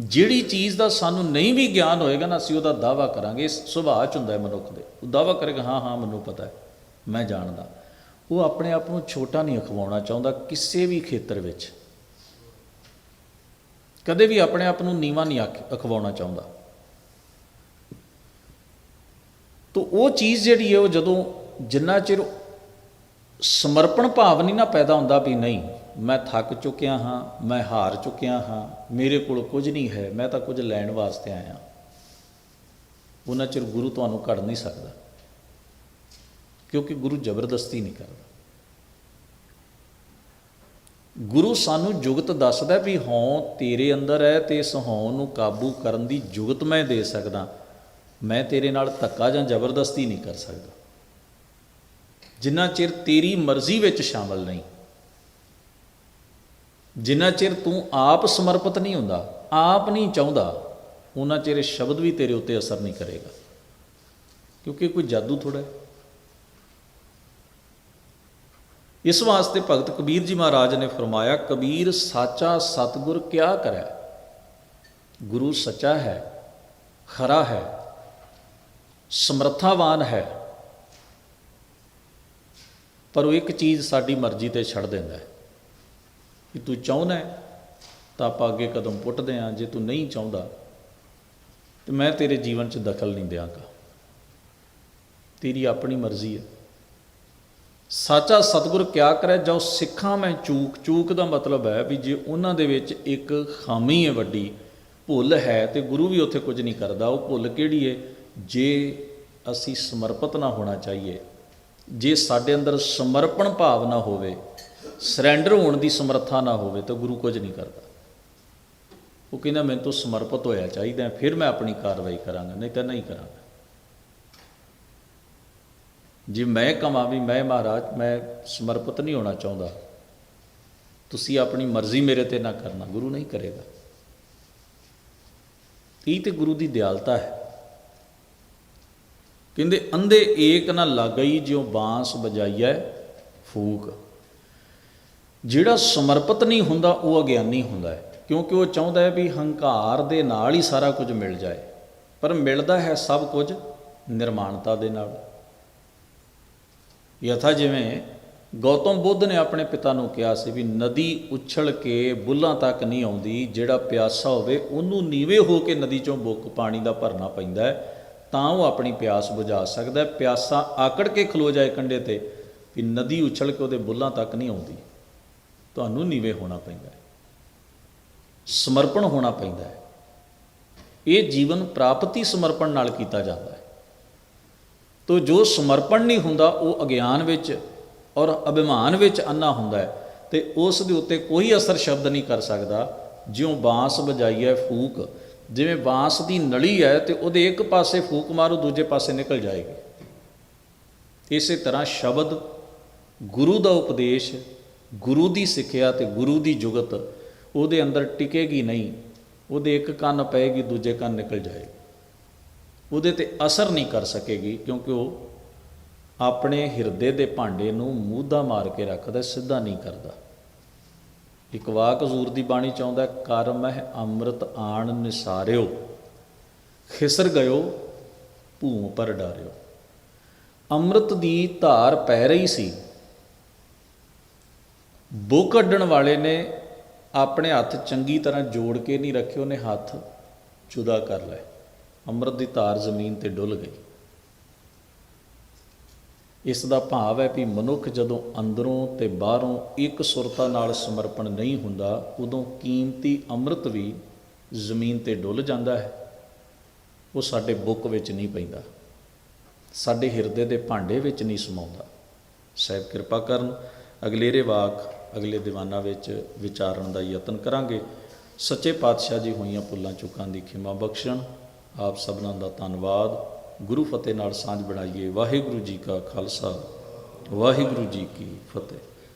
ਜਿਹੜੀ ਚੀਜ਼ ਦਾ ਸਾਨੂੰ ਨਹੀਂ ਵੀ ਗਿਆਨ ਹੋਏਗਾ ਨਾ ਅਸੀਂ ਉਹਦਾ ਦਾਵਾ ਕਰਾਂਗੇ। ਇਸ ਸੁਭਾਅ ਚ ਹੁੰਦਾ ਹੈ ਮਨੁੱਖ ਦੇ। ਉਹ ਦਾਵਾ ਕਰੇਗਾ ਹਾਂ ਹਾਂ, ਮੈਨੂੰ ਪਤਾ ਹੈ, ਮੈਂ ਜਾਣਦਾ। ਉਹ ਆਪਣੇ ਆਪ ਨੂੰ ਛੋਟਾ ਨਹੀਂ ਅਖਵਾਉਣਾ ਚਾਹੁੰਦਾ ਕਿਸੇ ਵੀ ਖੇਤਰ ਵਿੱਚ। ਕਦੇ ਵੀ ਆਪਣੇ ਆਪ ਨੂੰ ਨੀਵਾ ਨਹੀਂ ਆਖ- ਅਖਵਾਉਣਾ ਚਾਹੁੰਦਾ। ਤੋ ਉਹ ਚੀਜ਼ ਜਿਹੜੀ ਹੈ, ਉਹ ਜਦੋਂ ਜਿੰਨਾ ਚਿਰ ਸਮਰਪਣ ਭਾਵ ਨਹੀਂ ਨਾ ਪੈਦਾ ਹੁੰਦਾ ਵੀ ਨਹੀਂ ਮੈਂ ਥੱਕ ਚੁੱਕਿਆ ਹਾਂ, ਮੈਂ ਹਾਰ ਚੁੱਕਿਆ ਹਾਂ, ਮੇਰੇ ਕੋਲ ਕੁਝ ਨਹੀਂ ਹੈ, ਮੈਂ ਤਾਂ ਕੁਝ ਲੈਣ ਵਾਸਤੇ ਆਇਆ। ਉਹਨਾਂ ਚਿਰ ਗੁਰੂ ਤੁਹਾਨੂੰ ਕੱਢ ਨਹੀਂ ਸਕਦਾ, ਕਿਉਂਕਿ ਗੁਰੂ ਜ਼ਬਰਦਸਤੀ ਨਹੀਂ ਕਰਦਾ। ਗੁਰੂ ਸਾਨੂੰ ਜੁਗਤ ਦੱਸਦਾ ਵੀ ਹਉ ਤੇਰੇ ਅੰਦਰ ਹੈ ਤੇ ਇਸ ਹਉ ਨੂੰ ਕਾਬੂ ਕਰਨ ਦੀ ਜੁਗਤ ਮੈਂ ਦੇ ਸਕਦਾ। ਮੈਂ ਤੇਰੇ ਨਾਲ ਧੱਕਾ ਜਾਂ ਜ਼ਬਰਦਸਤੀ ਨਹੀਂ ਕਰ ਸਕਦਾ। ਜਿੰਨਾ ਚਿਰ ਤੇਰੀ ਮਰਜ਼ੀ ਵਿੱਚ ਸ਼ਾਮਲ ਨਹੀਂ। ਜਿੰਨਾ ਚਿਰ ਤੂੰ ਆਪ ਸਮਰਪਿਤ ਨਹੀਂ ਹੁੰਦਾ, ਆਪ ਨਹੀਂ ਚਾਹੁੰਦਾ, ਉਹਨਾਂ ਚਿਰ ਇਹ ਸ਼ਬਦ ਵੀ ਤੇਰੇ ਉੱਤੇ ਅਸਰ ਨਹੀਂ ਕਰੇਗਾ। ਕਿਉਂਕਿ ਕੋਈ ਜਾਦੂ ਥੋੜਾ ਇਸ ਵਾਸਤੇ ਭਗਤ ਕਬੀਰ ਜੀ ਮਹਾਰਾਜ ਨੇ ਫਰਮਾਇਆ, ਕਬੀਰ ਸਾਚਾ ਸਤਗੁਰ ਕਿਆ ਕਰਿਆ? ਗੁਰੂ ਸੱਚਾ ਹੈ, ਖਰਾ ਹੈ, ਸਮਰੱਥਾਵਾਨ ਹੈ। ਪਰ ਉਹ ਇੱਕ ਚੀਜ਼ ਸਾਡੀ ਮਰਜ਼ੀ ਤੇ ਛੱਡ ਦਿੰਦਾ ਹੈ। ਕਿ ਤੂੰ ਚਾਹੁੰਦਾ ਤਾਂ ਆਪਾਂ ਅੱਗੇ ਕਦਮ ਪੁੱਟਦੇ ਹਾਂ, ਜੇ ਤੂੰ ਨਹੀਂ ਚਾਹੁੰਦਾ, ਤੇ ਮੈਂ ਤੇਰੇ ਜੀਵਨ 'ਚ ਦਖਲ ਨਹੀਂ ਦਿਆਂਗਾ। ਤੇਰੀ ਆਪਣੀ ਮਰਜ਼ੀ ਹੈ। ਸਾਚਾ ਸਤਿਗੁਰ ਕਿਆ ਕਰੇ, ਜੋ ਸਿੱਖਾਂ ਮੈਂ ਚੂਕ ਚੂਕ ਦਾ ਮਤਲਬ ਹੈ ਵੀ ਜੇ ਉਹਨਾਂ ਦੇ ਵਿੱਚ ਇੱਕ ਖਾਮੀ ਹੈ ਵੱਡੀ, ਭੁੱਲ ਹੈ ਤੇ ਗੁਰੂ ਵੀ ਉੱਥੇ ਕੁਝ ਨਹੀਂ ਕਰਦਾ, ਉਹ ਭੁੱਲ ਕਿਹੜੀ ਹੈ? ਜੇ ਅਸੀਂ ਸਮਰਪਿਤ ਨਾ ਹੋਣਾ ਚਾਹੀਏ, ਜੇ ਸਾਡੇ ਅੰਦਰ ਸਮਰਪਣ ਭਾਵ ਨਾ ਹੋਵੇ ਸਰੈਂਡਰ ਹੋਣ ਦੀ ਸਮਰੱਥਾ ਨਾ ਹੋਵੇ ਤਾਂ ਗੁਰੂ ਕੁਝ ਨਹੀਂ ਕਰਦਾ। ਉਹ ਕਹਿੰਦਾ, ਮੈਨੂੰ ਤੋਂ ਸਮਰਪਿਤ ਹੋਇਆ ਚਾਹੀਦਾ ਫਿਰ ਮੈਂ ਆਪਣੀ ਕਾਰਵਾਈ ਕਰਾਂਗਾ, ਨਹੀਂ ਤਾਂ ਨਹੀਂ ਕਰਾਂਗਾ। ਜੇ ਮੈਂ ਕਹਾਂ ਵੀ ਮੈਂ ਮਹਾਰਾਜ, ਮੈਂ ਸਮਰਪਿਤ ਨਹੀਂ ਹੋਣਾ ਚਾਹੁੰਦਾ, ਤੁਸੀਂ ਆਪਣੀ ਮਰਜ਼ੀ ਮੇਰੇ ਤੇ ਨਾ ਕਰਨਾ, ਗੁਰੂ ਨਹੀਂ ਕਰੇਗਾ। ਇਹ ਤੇ ਗੁਰੂ ਦੀ ਦਿਆਲਤਾ ਹੈ। ਕਹਿੰਦੇ, ਅੰਧੇ ਏਕ ਨਾ ਲਾਗਈ ਜਿਉ ਬਾਂਸ ਬਜਾਈਐ ਫੂਕ। ਜਿਹੜਾ ਸਮਰਪਿਤ ਨਹੀਂ ਹੁੰਦਾ, ਉਹ ਅਗਿਆਨੀ ਹੁੰਦਾ ਹੈ। ਕਿਉਂਕਿ ਉਹ ਚਾਹੁੰਦਾ ਹੈ ਵੀ ਹੰਕਾਰ ਦੇ ਨਾਲ ਹੀ ਸਾਰਾ ਕੁਝ ਮਿਲ ਜਾਏ। ਪਰ ਮਿਲਦਾ ਹੈ ਸਭ ਕੁਝ ਨਿਰਮਾਣਤਾ ਦੇ ਨਾਲ। ਯਥਾ ਜਿਵੇਂ ਗੌਤਮ ਬੁੱਧ ਨੇ ਆਪਣੇ ਪਿਤਾ ਨੂੰ ਕਿਹਾ ਸੀ ਵੀ ਨਦੀ ਉਛਲ ਕੇ ਬੁੱਲਾਂ ਤੱਕ ਨਹੀਂ ਆਉਂਦੀ, ਜਿਹੜਾ ਪਿਆਸਾ ਹੋਵੇ, ਉਹਨੂੰ ਨੀਵੇਂ ਹੋ ਕੇ ਨਦੀ ਚੋਂ ਬੁੱਕ ਪਾਣੀ ਦਾ ਭਰਨਾ ਪੈਂਦਾ ਹੈ, ਤਾਂ ਉਹ ਆਪਣੀ ਪਿਆਸ ਬੁਝਾ ਸਕਦਾ ਪਿਆਸਾ ਆਕੜ ਕੇ ਖਲੋ ਜਾਏ ਕੰਢੇ ਤੇ, ਵੀ ਨਦੀ ਉਛਲ ਕੇ ਉਹਦੇ ਬੁੱਲਾਂ ਤੱਕ ਨਹੀਂ ਆਉਂਦੀ। ਤੁਹਾਨੂੰ ਨੀਵੇਂ ਹੋਣਾ ਪੈਂਦਾ ਹੈ। ਸਮਰਪਣ ਹੋਣਾ ਪੈਂਦਾ ਹੈ। ਇਹ ਜੀਵਨ ਪ੍ਰਾਪਤੀ ਸਮਰਪਣ ਨਾਲ ਕੀਤਾ ਜਾਂਦਾ ਹੈ। ਤੋ ਜੋ ਸਮਰਪਣ ਨਹੀਂ ਹੁੰਦਾ, ਉਹ ਅਗਿਆਨ ਵਿੱਚ ਔਰ ਅਭਿਮਾਨ ਵਿੱਚ ਅੰਨਾ ਹੁੰਦਾ ਹੈ ਤੇ ਉਸ ਦੇ ਉੱਤੇ ਕੋਈ ਅਸਰ ਸ਼ਬਦ ਨਹੀਂ ਕਰ ਸਕਦਾ। ਜਿਉਂ ਬਾਂਸ ਵਜਾਈਏ ਫੂਕ, ਜਿਵੇਂ ਬਾਂਸ ਦੀ ਨਲੀ ਹੈ ਤੇ ਉਹਦੇ ਇੱਕ ਪਾਸੇ ਫੂਕ ਮਾਰੋ, ਦੂਜੇ ਪਾਸੇ ਨਿਕਲ ਜਾਏਗੀ। ਇਸੇ ਤਰ੍ਹਾਂ ਸ਼ਬਦ ਗੁਰੂ ਦਾ ਉਪਦੇਸ਼ ਗੁਰੂ ਦੀ ਸਿੱਖਿਆ ਤੇ ਗੁਰੂ ਦੀ ਜੁਗਤ, ਉਹਦੇ ਅੰਦਰ ਟਿਕੇਗੀ ਨਹੀਂ, ਉਹਦੇ ਇੱਕ ਕੰਨ ਪਏਗੀ, ਦੂਜੇ ਕੰਨ ਨਿਕਲ ਜਾਏਗੀ। ਉਹਦੇ ਤੇ ਅਸਰ ਨਹੀਂ ਕਰ ਸਕੇਗੀ, ਕਿਉਂਕਿ ਉਹ ਆਪਣੇ ਹਿਰਦੇ ਦੇ ਭਾਂਡੇ ਨੂੰ ਮੂਧਾ ਮਾਰ ਕੇ ਰੱਖਦਾ, ਸਿੱਧਾ ਨਹੀਂ ਕਰਦਾ। ਇੱਕ ਵਾਕ ਹਜ਼ੂਰ ਦੀ ਬਾਣੀ ਚਾਹੁੰਦਾ ਕਰ ਮਹਿ ਅੰਮ੍ਰਿਤ ਆਣ ਨਿਸਾਰਿਓ, ਖਿਸਰ ਗਇਓ ਭੂਮ ਪਰ ਡਾਰਿਓ। ਅੰਮ੍ਰਿਤ ਦੀ ਧਾਰ ਪੈ ਰਹੀ ਸੀ ਬੋ ਕੱਢਣ ਵਾਲੇ ਨੇ ਆਪਣੇ ਹੱਥ ਚੰਗੀ ਤਰ੍ਹਾਂ ਜੋੜ ਕੇ ਨਹੀਂ ਰੱਖੇ, ਉਹਨੇ ਹੱਥ ਜੁਦਾ ਕਰ ਲਏ। ਅੰਮ੍ਰਿਤ ਦੀ ਧਾਰ ਜ਼ਮੀਨ ਤੇ ਡੁੱਲ ਗਈ। ਇਸ ਦਾ ਭਾਵ ਹੈ ਕਿ ਮਨੁੱਖ ਜਦੋਂ ਅੰਦਰੋਂ ਤੇ ਬਾਹਰੋਂ ਇੱਕ ਸੁਰਤਾ ਨਾਲ ਸਮਰਪਣ ਨਹੀਂ ਹੁੰਦਾ, ਉਦੋਂ ਕੀਮਤੀ ਅੰਮ੍ਰਿਤ ਵੀ ਜ਼ਮੀਨ ਤੇ ਡੁੱਲ ਜਾਂਦਾ ਹੈ। ਉਹ ਸਾਡੇ ਬੁੱਕ ਵਿੱਚ ਨਹੀਂ ਪੈਂਦਾ। ਸਾਡੇ ਹਿਰਦੇ ਦੇ ਭਾਂਡੇ ਵਿੱਚ ਨਹੀਂ ਸਮਾਉਂਦਾ। ਸਾਹਿਬ ਕਿਰਪਾ ਕਰਨ, ਅਗਲੇਰੇ ਵਾਕ ਅਗਲੇ ਦੀਵਾਨਾਂ ਵਿੱਚ ਵਿਚਾਰਨ ਦਾ ਯਤਨ ਕਰਾਂਗੇ। ਸੱਚੇ ਪਾਤਸ਼ਾਹ ਜੀ ਹੋਈਆਂ ਪੁੱਲਾਂ ਚੁੱਕਾਂ ਦੀ ਖਿਮਾ ਬਖਸ਼ਣ। ਆਪ ਸਭਨਾਂ ਦਾ ਧੰਨਵਾਦ। ਗੁਰੂ ਫਤਿਹ ਨਾਲ ਸਾਂਝ ਬਣਾਈਏ। ਵਾਹਿਗੁਰੂ ਜੀ ਕਾ ਖਾਲਸਾ। ਵਾਹਿਗੁਰੂ ਜੀ ਕੀ ਫਤਿਹ।